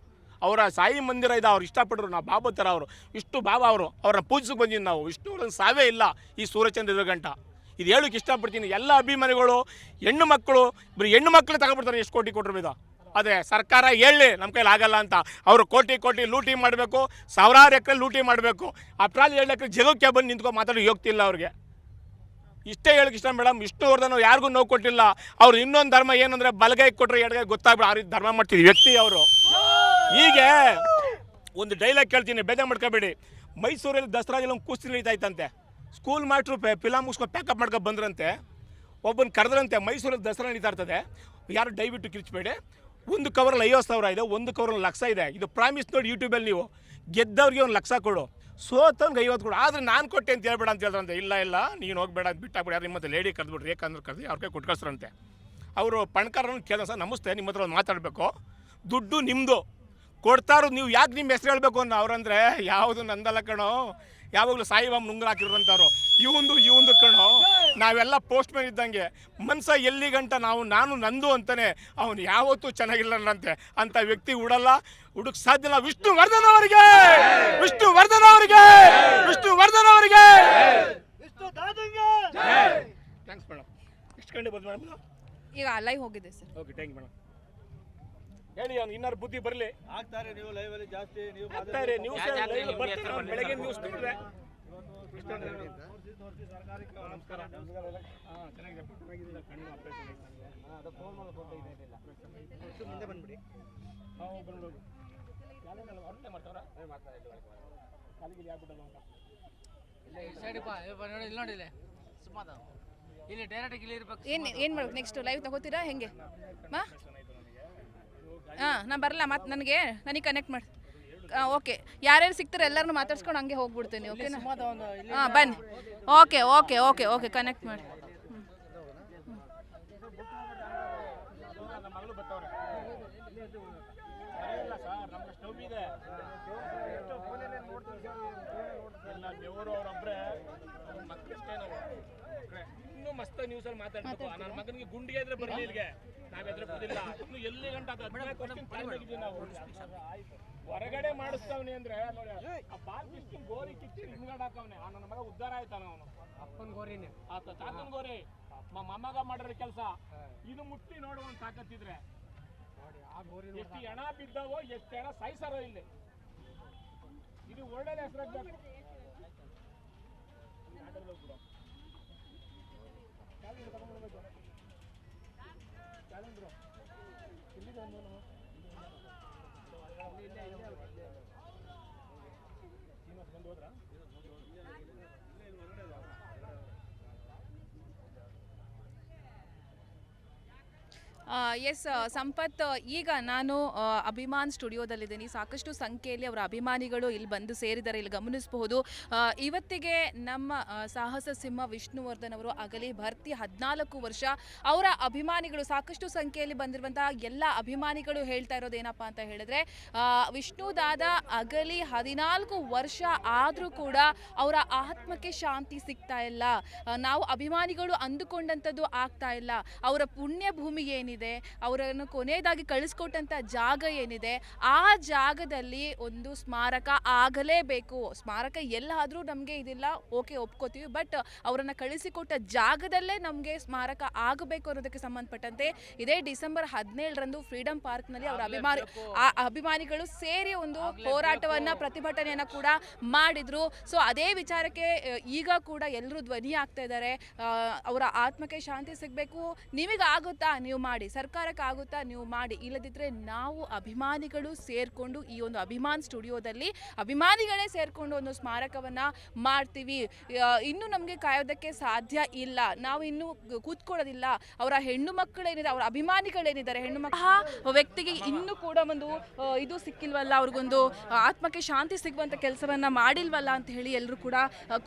ಅವರ ಸಾಯಿ ಮಂದಿರ ಇದೆ, ಅವ್ರು ಇಷ್ಟಪಟ್ಟರು ನಾವು ಬಾಬಾ ಥರ ಅವರು. ಇಷ್ಟು ಬಾಬಾ ಅವರು. ಅವ್ರನ್ನ ಪೂಜಿಸಕ್ಕೆ ಬಂದಿದ್ದು ನಾವು. ವಿಷ್ಣುವರ್ಧನ್ ಸಾವೇ ಇಲ್ಲ ಈ ಸೂರ್ಯಚಂದ್ರ ಇರೋ ಗಂಟ ಇದು ಹೇಳೋಕೆ ಇಷ್ಟಪಡ್ತೀನಿ. ಎಲ್ಲ ಅಭಿಮಾನಿಗಳು, ಹೆಣ್ಣು ಮಕ್ಕಳು, ಬರೀ ಹೆಣ್ಣು ಮಕ್ಕಳು ತಗೊಬಿಡ್ತಾರೆ ಎಷ್ಟು ಕೋಟಿ ಕೊಟ್ಟರು ಇದು. ಅದೇ ಸರ್ಕಾರ ಹೇಳಿ ನಮ್ಮ ಕೈಲಿ ಆಗಲ್ಲ ಅಂತ. ಅವರು ಕೋಟಿ ಕೋಟಿ ಲೂಟಿ ಮಾಡಬೇಕು, ಸಾವಿರಾರು ಎಕರೆ ಲೂಟಿ ಮಾಡಬೇಕು. ಆ ಎರಡು ಎಕರೆ ಜಗಕ್ಕೆ ಬಂದು ನಿಂತ್ಕೊಂಡು ಮಾತಾಡೋ ಹೋಗ್ತಿಲ್ಲ ಅವ್ರಿಗೆ. ಇಷ್ಟೇ ಹೇಳಕ್ಕೆ ಇಷ್ಟ ಮೇಡಮ್. ವಿಷ್ಣುವರ್ಧನ್ ಯಾರಿಗೂ ನೋವು ಕೊಟ್ಟಿಲ್ಲ. ಅವ್ರು ಇನ್ನೊಂದು ಧರ್ಮ ಏನಂದ್ರೆ ಬಲಗೈ ಕೊಟ್ಟರೆ ಎಡಗೈ ಗೊತ್ತಾಗ್ಬಿಡ. ಆ ರೀತಿ ಧರ್ಮ ಮಾಡ್ತಿದ್ವಿ ವ್ಯಕ್ತಿ ಅವರು. ಹೀಗೆ ಒಂದು ಡೈಲಾಗ್ ಕೇಳ್ತೀನಿ. ಬೇಜಾರು ಮಾಡ್ಕೋಬೇಡಿ. ಮೈಸೂರಲ್ಲಿ ದಸರಾ ಒಂದು ಕುಸ್ತಿ ನಡೀತಾಯ್ತಂತೆ. ಸ್ಕೂಲ್ ಮಾಸ್ಟ್ರು ಫಿಲಾ ಮುಗಿಸ್ಕೊಂಡು ಪ್ಯಾಕಪ್ ಮಾಡ್ಕೊಂಡು ಬಂದ್ರಂತೆ. ಒಬ್ಬನ ಕರೆದ್ರಂತೆ, ಮೈಸೂರಲ್ಲಿ ದಸರಾ ನಡೀತಾ ಇರ್ತದೆ. ಯಾರು ದಯವಿಟ್ಟು ಕಿರ್ಚಬೇಡಿ. ಒಂದು ಕವರಲ್ಲಿ ಐವತ್ತು ಸಾವಿರ ಇದೆ, ಒಂದು ಕವರಲ್ಲಿ ಲಕ್ಷ ಇದೆ. ಇದು ಪ್ರಾಮಿಸ್ ನೋಡಿ ಯೂಟ್ಯೂಬಲ್ಲಿ ನೀವು. ಗೆದ್ದವ್ರಿಗೆ ಒಂದು ಲಕ್ಷ ಕೊಡು. ಸೋತವ್ನಿಗೆ ಐವತ್ತು ಕೊಡು. ಆದರೆ ನಾನು ಕೊಟ್ಟೆ ಅಂತ ಹೇಳ್ಬೇಡ ಅಂತ ಹೇಳಿದ್ರಂತೆ. ಇಲ್ಲ ಇಲ್ಲ, ನೀನು ಹೋಗ್ಬೇಡ ಅಂತ ಬಿಟ್ಟಾಗ್ಬಿಡಿ ಯಾರು ನಿಮ್ಮ ಲೇಡಿ ಕರೆದ್ಬಿಟ್ರಿ ಏಕಂದ್ರೆ ಕರೆದು, ಅವ್ರ ಕೈ ಕಳ್ಸ್ರಂತೆ ಅವರು ಪಣಕಾರನ ಕೇಳಿದ ಸರ್ ನಮಸ್ತೆ ನಿಮ್ಮ ಹತ್ರ ಒಂದು ಮಾತಾಡಬೇಕು. ದುಡ್ಡು ನಿಮ್ಮದು ಕೊಡ್ತಾರೋ ನೀವು ಯಾಕೆ ನಿಮ್ಮ ಹೆಸರು ಹೇಳಬೇಕು ಅನ್ನೋ ಅವ್ರಂದ್ರೆ, ಯಾವುದು ನಂದಲ್ಲ ಕಣೋ. ಯಾವಾಗಲೂ ಸಾಯಿಬಾಮ್ ನುಂಗ್ರ ಹಾಕಿರೋಂಥವ್ರು ಇವಂದು ಇವಂದು ಕಣೋ ನಾವೆಲ್ಲ ಪೋಸ್ಟ್ ಮ್ಯಾನ್ ಇದ್ದಂಗೆ. ಮನ್ಸ ಎಲ್ಲಿ ಗಂಟ ನಾವು ನಾನು ನಂದು ಅಂತಾನೆ ಅವನು ಯಾವತ್ತೂ ಚೆನ್ನಾಗಿಲ್ಲಂತೆ ಅಂತ ವ್ಯಕ್ತಿ ಉಡಲ್ಲ. ಹುಡುಕ್ ಸಾಧ್ಯ ಇಲ್ಲ. ವಿಷ್ಣು ವರ್ಧನ್ ಅವರಿಗೆ! ವಿಷ್ಣು ವರ್ಧನ್ ಅವರಿಗೆ! ವಿಷ್ಣು ವರ್ಧನ್ ಅವರಿಗೆ ಥ್ಯಾಂಕ್ಸ್ ಮೇಡಮ್ ಗಂಟೆ ಬಂದು ಮೇಡಮ್ ಈಗ ಲೈವ್ ಹೋಗಿದೆ sir. Okay thank you madam ಹೇಳಿ ಅವ್ನು ಇನ್ನಾರು ಬುದ್ಧಿ ಬರಲಿ. ಆಗ್ತಾರೆ ನೀವು ಲೈವ್ ಅಲ್ಲಿ ಜಾಸ್ತಿ ನೀವು ಆಗ್ತಾರೆ ನ್ಯೂಸ್ ಅವ್ನು ಬೆಳಗ್ಗೆ ನ್ಯೂಸ್ ನೋಡಿದ್ರೆ ನಮಸ್ಕಾರ ಹಾಂ ಇಲ್ಲಿ ಮಾಡ್ತಾವ್ರ ಕಾಲಿಗೆ ಆಗ್ಬಿಟ್ಟಲ್ಲ ಅಂತ ಏನು ಏನು ಮಾಡ್ಬೇಕು? ನೆಕ್ಸ್ಟ್ ಲೈವ್ ತಗೋತೀರಾ? ಹೆಂಗೆ? ಮಾ? ಹಾಂ ನಾನು ಬರಲ್ಲ ಮತ್ತೆ ನನಗೆ ನನಗೆ ಕನೆಕ್ಟ್ ಮಾಡಿ. ಓಕೆ ಯಾರ್ಯಾರು ಸಿಗ್ತಾರೆ ಎಲ್ಲರನ್ನೂ ಮಾತಾಡ್ಸ್ಕೊಂಡು ಹಂಗೆ ಹೋಗ್ಬಿಡ್ತೀನಿ ಓಕೆನಾ ಹಾಂ ಬನ್ನಿ. Okay okay okay okay connect ಮಾಡಿ. ಸರ್ ನಮ್ಗೆ ಸ್ಟವ್ ಇದೆ. ಇಲ್ಲ ದೇವರು ಅವರೊಬ್ಬರೇ ಮಕ್ಕಳಷ್ಟೇ ನಾವು. ಇನ್ನೂ ಮಸ್ತ್ ನ್ಯೂಸಲ್ಲಿ ಮಾತಾಡ್ಬೇಕು. ನನ್ನ ಮಗನಿಗೆ ಗುಂಡಿಗೆ ಇದ್ರೆ ಬರಲಿ ಇಲ್ಲಿಗೆ. ನಾವೆದ್ರೆ ಬರೋದಿಲ್ಲ ಇನ್ನು ಎಲ್ಲಿ ಗಂಟ ತಾಳ್ಮೆಗಿದ್ದೀವಿ ನಾವು. ಹೊರಗಡೆ ಮಾಡಿಸ್ತಾವನೆ ಅಂದ್ರೆ ನೋಡಿ ಆ ಬಾಲ್ ಗೋರಿ ಕಿಚ್ಚಿ ಹಾಕವನೆ. ಆ ನನ್ನ ಮಗ ಉದ್ದಾರ ಆಯ್ತಾನ ಅವನು. ಅಪ್ಪನ ಗೋರಿನೇ. ಆತ ತಾತನ ಗೋರಿ. ಮಮ್ಮಗ ಮೊಮ್ಮಗ ಮಾಡಿರೋ ಕೆಲಸ. ಇದು ಮುಟ್ಟಿ ನೋಡುವಂತ ತಾಕತ್ತಿದ್ರೆ ಎಷ್ಟು ಹೆಣ ಬಿದ್ದಾವೋ ಎಷ್ಟು ಹೆಣ ಸಾಯಿಸಾರೋ ಇಲ್ಲಿ. ಇದು ಒಳ್ಳೆ ಹೆಸರಾಗ್ಬೇಕು ಎಸ್ ಸಂಪತ್, ಈಗ ನಾನು ಅಭಿಮಾನ್ ಸ್ಟುಡಿಯೋದಲ್ಲಿದ್ದೀನಿ. ಸಾಕಷ್ಟು ಸಂಖ್ಯೆಯಲ್ಲಿ ಅವರ ಅಭಿಮಾನಿಗಳು ಇಲ್ಲಿ ಬಂದು ಸೇರಿದ್ದಾರೆ, ಇಲ್ಲಿ ಗಮನಿಸಬಹುದು. ಇವತ್ತಿಗೆ ನಮ್ಮ ಸಾಹಸ ಸಿಂಹ ವಿಷ್ಣುವರ್ಧನ್ ಅವರು ಅಗಲಿ ಭರ್ತಿ ಹದಿನಾಲ್ಕು ವರ್ಷ ಅವರ ಅಭಿಮಾನಿಗಳು, ಸಾಕಷ್ಟು ಸಂಖ್ಯೆಯಲ್ಲಿ ಬಂದಿರುವಂತಹ ಎಲ್ಲ ಅಭಿಮಾನಿಗಳು ಹೇಳ್ತಾ ಇರೋದೇನಪ್ಪ ಅಂತ ಹೇಳಿದ್ರೆ ವಿಷ್ಣು ದಾದ ಅಗಲಿ ಹದಿನಾಲ್ಕು ವರ್ಷ ಆದರೂ ಕೂಡ ಅವರ ಆತ್ಮಕ್ಕೆ ಶಾಂತಿ ಸಿಗ್ತಾ ಇಲ್ಲ. ನಾವು ಅಭಿಮಾನಿಗಳು ಅಂದುಕೊಂಡಂಥದ್ದು ಆಗ್ತಾ ಇಲ್ಲ. ಅವರ ಪುಣ್ಯ ಭೂಮಿ ಏನಿದೆ? ಏನಿದೆ ಅವರನ್ನು ಕೊನೆಯದಾಗಿ ಕಳಿಸ್ಕೊಟ್ಟಂಥ ಜಾಗ ಏನಿದೆ ಆ ಜಾಗದಲ್ಲಿ ಒಂದು ಸ್ಮಾರಕ ಆಗಲೇಬೇಕು. ಸ್ಮಾರಕ ಎಲ್ಲಾದರೂ ನಮಗೆ ಇದಿಲ್ಲ ಓಕೆ ಒಪ್ಕೋತೀವಿ ಬಟ್ ಅವರನ್ನು ಕಳಿಸಿಕೊಟ್ಟ ಜಾಗದಲ್ಲೇ ನಮಗೆ ಸ್ಮಾರಕ ಆಗಬೇಕು ಅನ್ನೋದಕ್ಕೆ ಸಂಬಂಧಪಟ್ಟಂತೆ ಇದೇ ಡಿಸೆಂಬರ್ ಹದಿನೇಳರಂದು ಫ್ರೀಡಂ ಪಾರ್ಕ್ನಲ್ಲಿ ಅವರ ಅಭಿಮಾನಿ ಆ ಅಭಿಮಾನಿಗಳು ಸೇರಿ ಒಂದು ಹೋರಾಟವನ್ನ ಪ್ರತಿಭಟನೆಯನ್ನ ಕೂಡ ಮಾಡಿದ್ರು. ಸೊ ಅದೇ ವಿಚಾರಕ್ಕೆ ಈಗ ಕೂಡ ಎಲ್ಲರೂ ಧ್ವನಿ ಆಗ್ತಾ ಇದ್ದಾರೆ. ಅವರ ಆತ್ಮಕ್ಕೆ ಶಾಂತಿ ಸಿಗಬೇಕು. ನಿಮಗಾಗುತ್ತಾ? ನೀವು ಮಾಡಿ. ಸರ್ಕಾರಕ್ಕೆ ಆಗುತ್ತಾ ನೀವು ಮಾಡಿ? ಇಲ್ಲದಿದ್ದರೆ ನಾವು ಅಭಿಮಾನಿಗಳು ಸೇರಿಕೊಂಡು ಈ ಒಂದು ಅಭಿಮಾನ್ ಸ್ಟುಡಿಯೋದಲ್ಲಿ ಅಭಿಮಾನಿಗಳೇ ಸೇರಿಕೊಂಡು ಒಂದು ಸ್ಮಾರಕವನ್ನು ಮಾಡ್ತೀವಿ. ಇನ್ನು ನಮಗೆ ಕಾಯೋದಕ್ಕೆ ಸಾಧ್ಯ ಇಲ್ಲ. ನಾವು ಇನ್ನು ಕೂತ್ಕೊಳ್ಳೋದಿಲ್ಲ. ಅವರ ಹೆಣ್ಣು ಮಕ್ಕಳೇನಿದೆ, ಅವರ ಅಭಿಮಾನಿಗಳೇನಿದ್ದಾರೆ, ಹೆಣ್ಣು ಮಕ್ಕಳ ವ್ಯಕ್ತಿಗೆ ಇನ್ನು ಕೂಡ ಒಂದು ಇದು ಸಿಕ್ಕಿಲ್ವಲ್ಲ? ಅವ್ರಿಗೊಂದು ಆತ್ಮಕ್ಕೆ ಶಾಂತಿ ಸಿಗುವಂಥ ಕೆಲಸವನ್ನ ಮಾಡಿಲ್ವಲ್ಲ ಅಂತ ಹೇಳಿ ಎಲ್ಲರೂ ಕೂಡ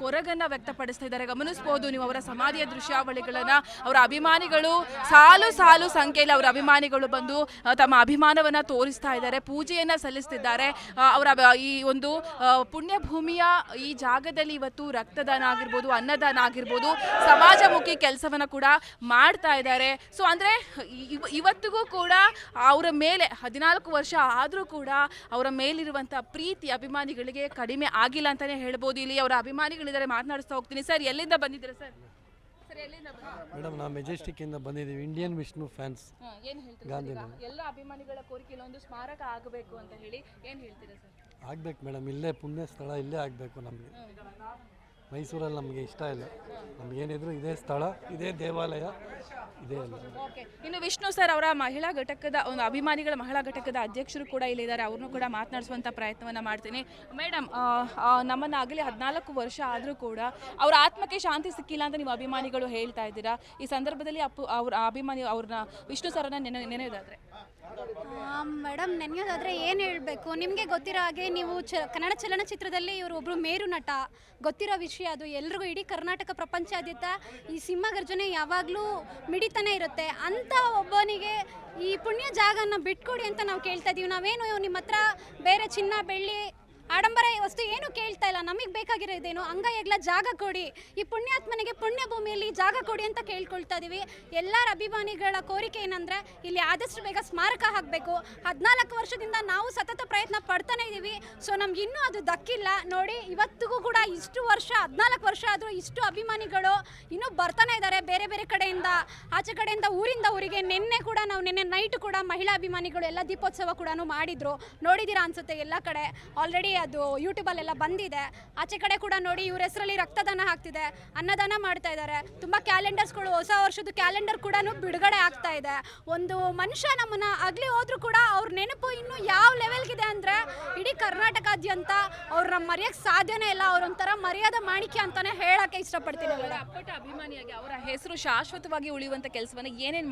ಕೊರಗನ್ನು ವ್ಯಕ್ತಪಡಿಸ್ತಾ ಇದ್ದಾರೆ. ಗಮನಿಸಬಹುದು ನೀವು ಅವರ ಸಮಾಧಿಯ ದೃಶ್ಯಾವಳಿಗಳನ್ನ. ಅವರ ಅಭಿಮಾನಿಗಳು ಸಾಲು ಸಾಲು ಸಂಖ್ಯೆಯಲ್ಲಿ ಅವರ ಅಭಿಮಾನಿಗಳು ಬಂದು ತಮ್ಮ ಅಭಿಮಾನವನ್ನ ತೋರಿಸ್ತಾ ಇದ್ದಾರೆ, ಪೂಜೆಯನ್ನ ಸಲ್ಲಿಸ್ತಿದ್ದಾರೆ. ಅವರ ಈ ಒಂದು ಪುಣ್ಯಭೂಮಿಯ ಪುಣ್ಯ ಭೂಮಿಯ ಈ ಜಾಗದಲ್ಲಿ ಇವತ್ತು ರಕ್ತದಾನ ಆಗಿರ್ಬೋದು, ಅನ್ನದಾನ ಆಗಿರ್ಬೋದು, ಸಮಾಜಮುಖಿ ಕೆಲಸವನ್ನ ಕೂಡ ಮಾಡ್ತಾ ಇದ್ದಾರೆ. ಸೊ ಅಂದ್ರೆ ಇವ- ಇವತ್ತಿಗೂ ಕೂಡ ಅವರ ಮೇಲೆ, ಹದಿನಾಲ್ಕು ವರ್ಷ ಆದರೂ ಕೂಡ ಅವರ ಮೇಲಿರುವಂತಹ ಪ್ರೀತಿ ಅಭಿಮಾನಿಗಳಿಗೆ ಕಡಿಮೆ ಆಗಿಲ್ಲ ಅಂತಾನೆ ಹೇಳ್ಬೋದು. ಇಲ್ಲಿ ಅವರ ಅಭಿಮಾನಿಗಳಿದ್ದಾರೆ, ಮಾತನಾಡಿಸ್ತಾ ಹೋಗ್ತೀನಿ. ಸರ್, ಎಲ್ಲಿಂದ ಬಂದಿದ್ದೀರಾ ಸರ್? ಮೇಡಮ್ ನಾವು ಮೆಜೆಸ್ಟಿಕ್ಕಿಂದ ಬಂದಿದ್ದೀವಿ. ಇಂಡಿಯನ್ ವಿಷ್ಣು ಫ್ಯಾನ್ಸ್ ಏನ್ ಹೇಳ್ತೀರಾ? ಎಲ್ಲ ಅಭಿಮಾನಿಗಳ ಕೋರಿಕೆ ಇಲ್ಲೊಂದು ಸ್ಮಾರಕ ಆಗಬೇಕು ಅಂತ ಹೇಳಿ ಏನು ಹೇಳ್ತೀರಾ ಸರ್? ಆಗ್ಬೇಕು ಮೇಡಮ್. ಇಲ್ಲೇ ಪುಣ್ಯ ಸ್ಥಳ ಇಲ್ಲೇ ಆಗಬೇಕು ನಮಗೆ. ಮೈಸೂರಲ್ಲಿ ನಮಗೆ ಇಷ್ಟ ಇಲ್ಲ. ನಮಗೇನಿದ್ರು ಇದೇ ಸ್ಥಳ, ಇದೇ ದೇವಾಲಯ, ಇದೇ ಅಲ್ಲ ಇನ್ನು ವಿಷ್ಣು ಸರ್ ಅವರ ಮಹಿಳಾ ಘಟಕದ, ಒಂದು ಅಭಿಮಾನಿಗಳ ಮಹಿಳಾ ಘಟಕದ ಅಧ್ಯಕ್ಷರು ಕೂಡ ಇಲ್ಲಿದ್ದಾರೆ ಅವ್ರನ್ನೂ ಕೂಡ ಮಾತನಾಡಿಸುವಂಥ ಪ್ರಯತ್ನವನ್ನು ಮಾಡ್ತೀನಿ. ಮೇಡಮ್ ನಮ್ಮನ್ನು ಆಗಲಿ ಹದಿನಾಲ್ಕು ವರ್ಷ ಆದರೂ ಕೂಡ ಅವರ ಆತ್ಮಕ್ಕೆ ಶಾಂತಿ ಸಿಕ್ಕಿಲ್ಲ ಅಂತ ನೀವು ಅಭಿಮಾನಿಗಳು ಹೇಳ್ತಾ ಇದ್ದೀರಾ? ಈ ಸಂದರ್ಭದಲ್ಲಿ ಅಪ್ಪು, ಅವ್ರ ಅಭಿಮಾನಿ, ಅವ್ರನ್ನ ವಿಷ್ಣು ಸರನ್ನ ನೆನೆ, ನೆನೆಯೋದಾದ್ರೆ. ಮೇಡಮ್, ನೆನೆಯೋದಾದರೆ ಏನು ಹೇಳಬೇಕು? ನಿಮಗೆ ಗೊತ್ತಿರೋ ಹಾಗೆ ನೀವು ಚ, ಕನ್ನಡ ಚಲನಚಿತ್ರದಲ್ಲಿ ಇವರು ಒಬ್ಬರು ಮೇರು ನಟ. ಗೊತ್ತಿರೋ ವಿಷಯ ಅದು. ಎಲ್ರಿಗೂ ಇಡೀ ಕರ್ನಾಟಕ ಪ್ರಪಂಚಾದ್ಯಂತ ಈ ಸಿಂಹಗರ್ಜನೆ ಯಾವಾಗಲೂ ಮಿಡಿತಾನೆ ಇರುತ್ತೆ. ಅಂಥ ಒಬ್ಬನಿಗೆ ಈ ಪುಣ್ಯ ಜಾಗನ ಬಿಟ್ಕೊಡಿ ಅಂತ ನಾವು ಕೇಳ್ತಾ ಇದೀವಿ. ನಾವೇನು ನಿಮ್ಮ ಹತ್ರ ಬೇರೆ ಚಿನ್ನ, ಬೆಳ್ಳಿ ಆಡಂಬರ ವಸ್ತು ಏನು ಕೇಳ್ತಾ ಇಲ್ಲ? ನಮಗೆ ಬೇಕಾಗಿರೋದೇನು? ಅಂಗಯಗ್ಲ ಜಾಗ ಕೊಡಿ. ಈ ಪುಣ್ಯಾತ್ಮನಿಗೆ ಪುಣ್ಯ ಭೂಮಿಯಲ್ಲಿ ಜಾಗ ಕೊಡಿ ಅಂತ ಕೇಳ್ಕೊಳ್ತಾ ಇದೀವಿ. ಎಲ್ಲರ ಅಭಿಮಾನಿಗಳ ಕೋರಿಕೆ ಏನಂದ್ರೆ, ಇಲ್ಲಿ ಆದಷ್ಟು ಬೇಗ ಸ್ಮಾರಕ ಹಾಕಬೇಕು. ಹದಿನಾಲ್ಕು ವರ್ಷದಿಂದ ನಾವು ಸತತ ಪ್ರಯತ್ನ ಪಡ್ತಾನೆ ಇದ್ದೀವಿ ಸೊ ನಮ್ಗೆ ಇನ್ನೂ ಅದು ದಕ್ಕಿಲ್ಲ. ನೋಡಿ, ಇವತ್ತಿಗೂ ಕೂಡ ಇಷ್ಟು ವರ್ಷ, ಹದಿನಾಲ್ಕು ವರ್ಷ ಆದರೂ ಇಷ್ಟು ಅಭಿಮಾನಿಗಳು ಇನ್ನೂ ಬರ್ತಾನೆ ಇದ್ದಾರೆ ಬೇರೆ ಬೇರೆ ಕಡೆಯಿಂದ. ಆಚೆ ಕಡೆಯಿಂದ ಊರಿಂದ ಊರಿಗೆ ನಿನ್ನೆ ಕೂಡ ನಾವು ನಿನ್ನೆ ನೈಟ್ ಕೂಡ ಮಹಿಳಾ ಅಭಿಮಾನಿಗಳು ಎಲ್ಲ ದೀಪೋತ್ಸವ ಕೂಡ ಮಾಡಿದ್ರು. ನೋಡಿದ್ದೀರಾ ಅನ್ಸುತ್ತೆ ಎಲ್ಲ ಕಡೆ. ಆಲ್ರೆಡಿ ಅದು ಯೂಟ್ಯೂಬಲ್ಲೆಲ್ಲ ಬಂದಿದೆ. ಆಚೆ ಕಡೆ ಕೂಡ ನೋಡಿ ಇವ್ರ ಹೆಸರಲ್ಲಿ ರಕ್ತದಾನ ಆಗ್ತಿದೆ ಅನ್ನದಾನ ಮಾಡ್ತಾ ಇದ್ದಾರೆ. ತುಂಬ ಕ್ಯಾಲೆಂಡರ್ಸ್ಗಳು ಹೊಸ ವರ್ಷದ ಕ್ಯಾಲೆಂಡರ್ ಕೂಡ ಬಿಡುಗಡೆ ಆಗ್ತಾ ಇದೆ. ಒಂದು ಮನುಷ್ಯ ನಮ್ಮನ್ನ ಆಗಲಿ ಹೋದ್ರೂ ಕೂಡ ಅವ್ರ ನೆನಪು ಇನ್ನು ಯಾವ ಲೆವೆಲ್ಗಿದೆ ಅಂದ್ರೆ ಇಡೀ ಕರ್ನಾಟಕಾದ್ಯಂತ ನಮ್ಮ ಮರೆಯಕ್ಕೆ ಸಾಧ್ಯನೇ ಇಲ್ಲ. ಅವ್ರೊಂಥರ ಮರ್ಯಾದ ಮಾಣಿಕೆ ಅಂತಾನೆ ಹೇಳಕ್ಕೆ ಇಷ್ಟಪಡ್ತೀನಿ ಅವರ ಅಪ್ಪಟ ಅಭಿಮಾನಿಯಾಗಿ ಅವರ ಹೆಸರು ಶಾಶ್ವತವಾಗಿ ಉಳಿಯುವಂಥ ಕೆಲಸವನ್ನು ಏನೇನು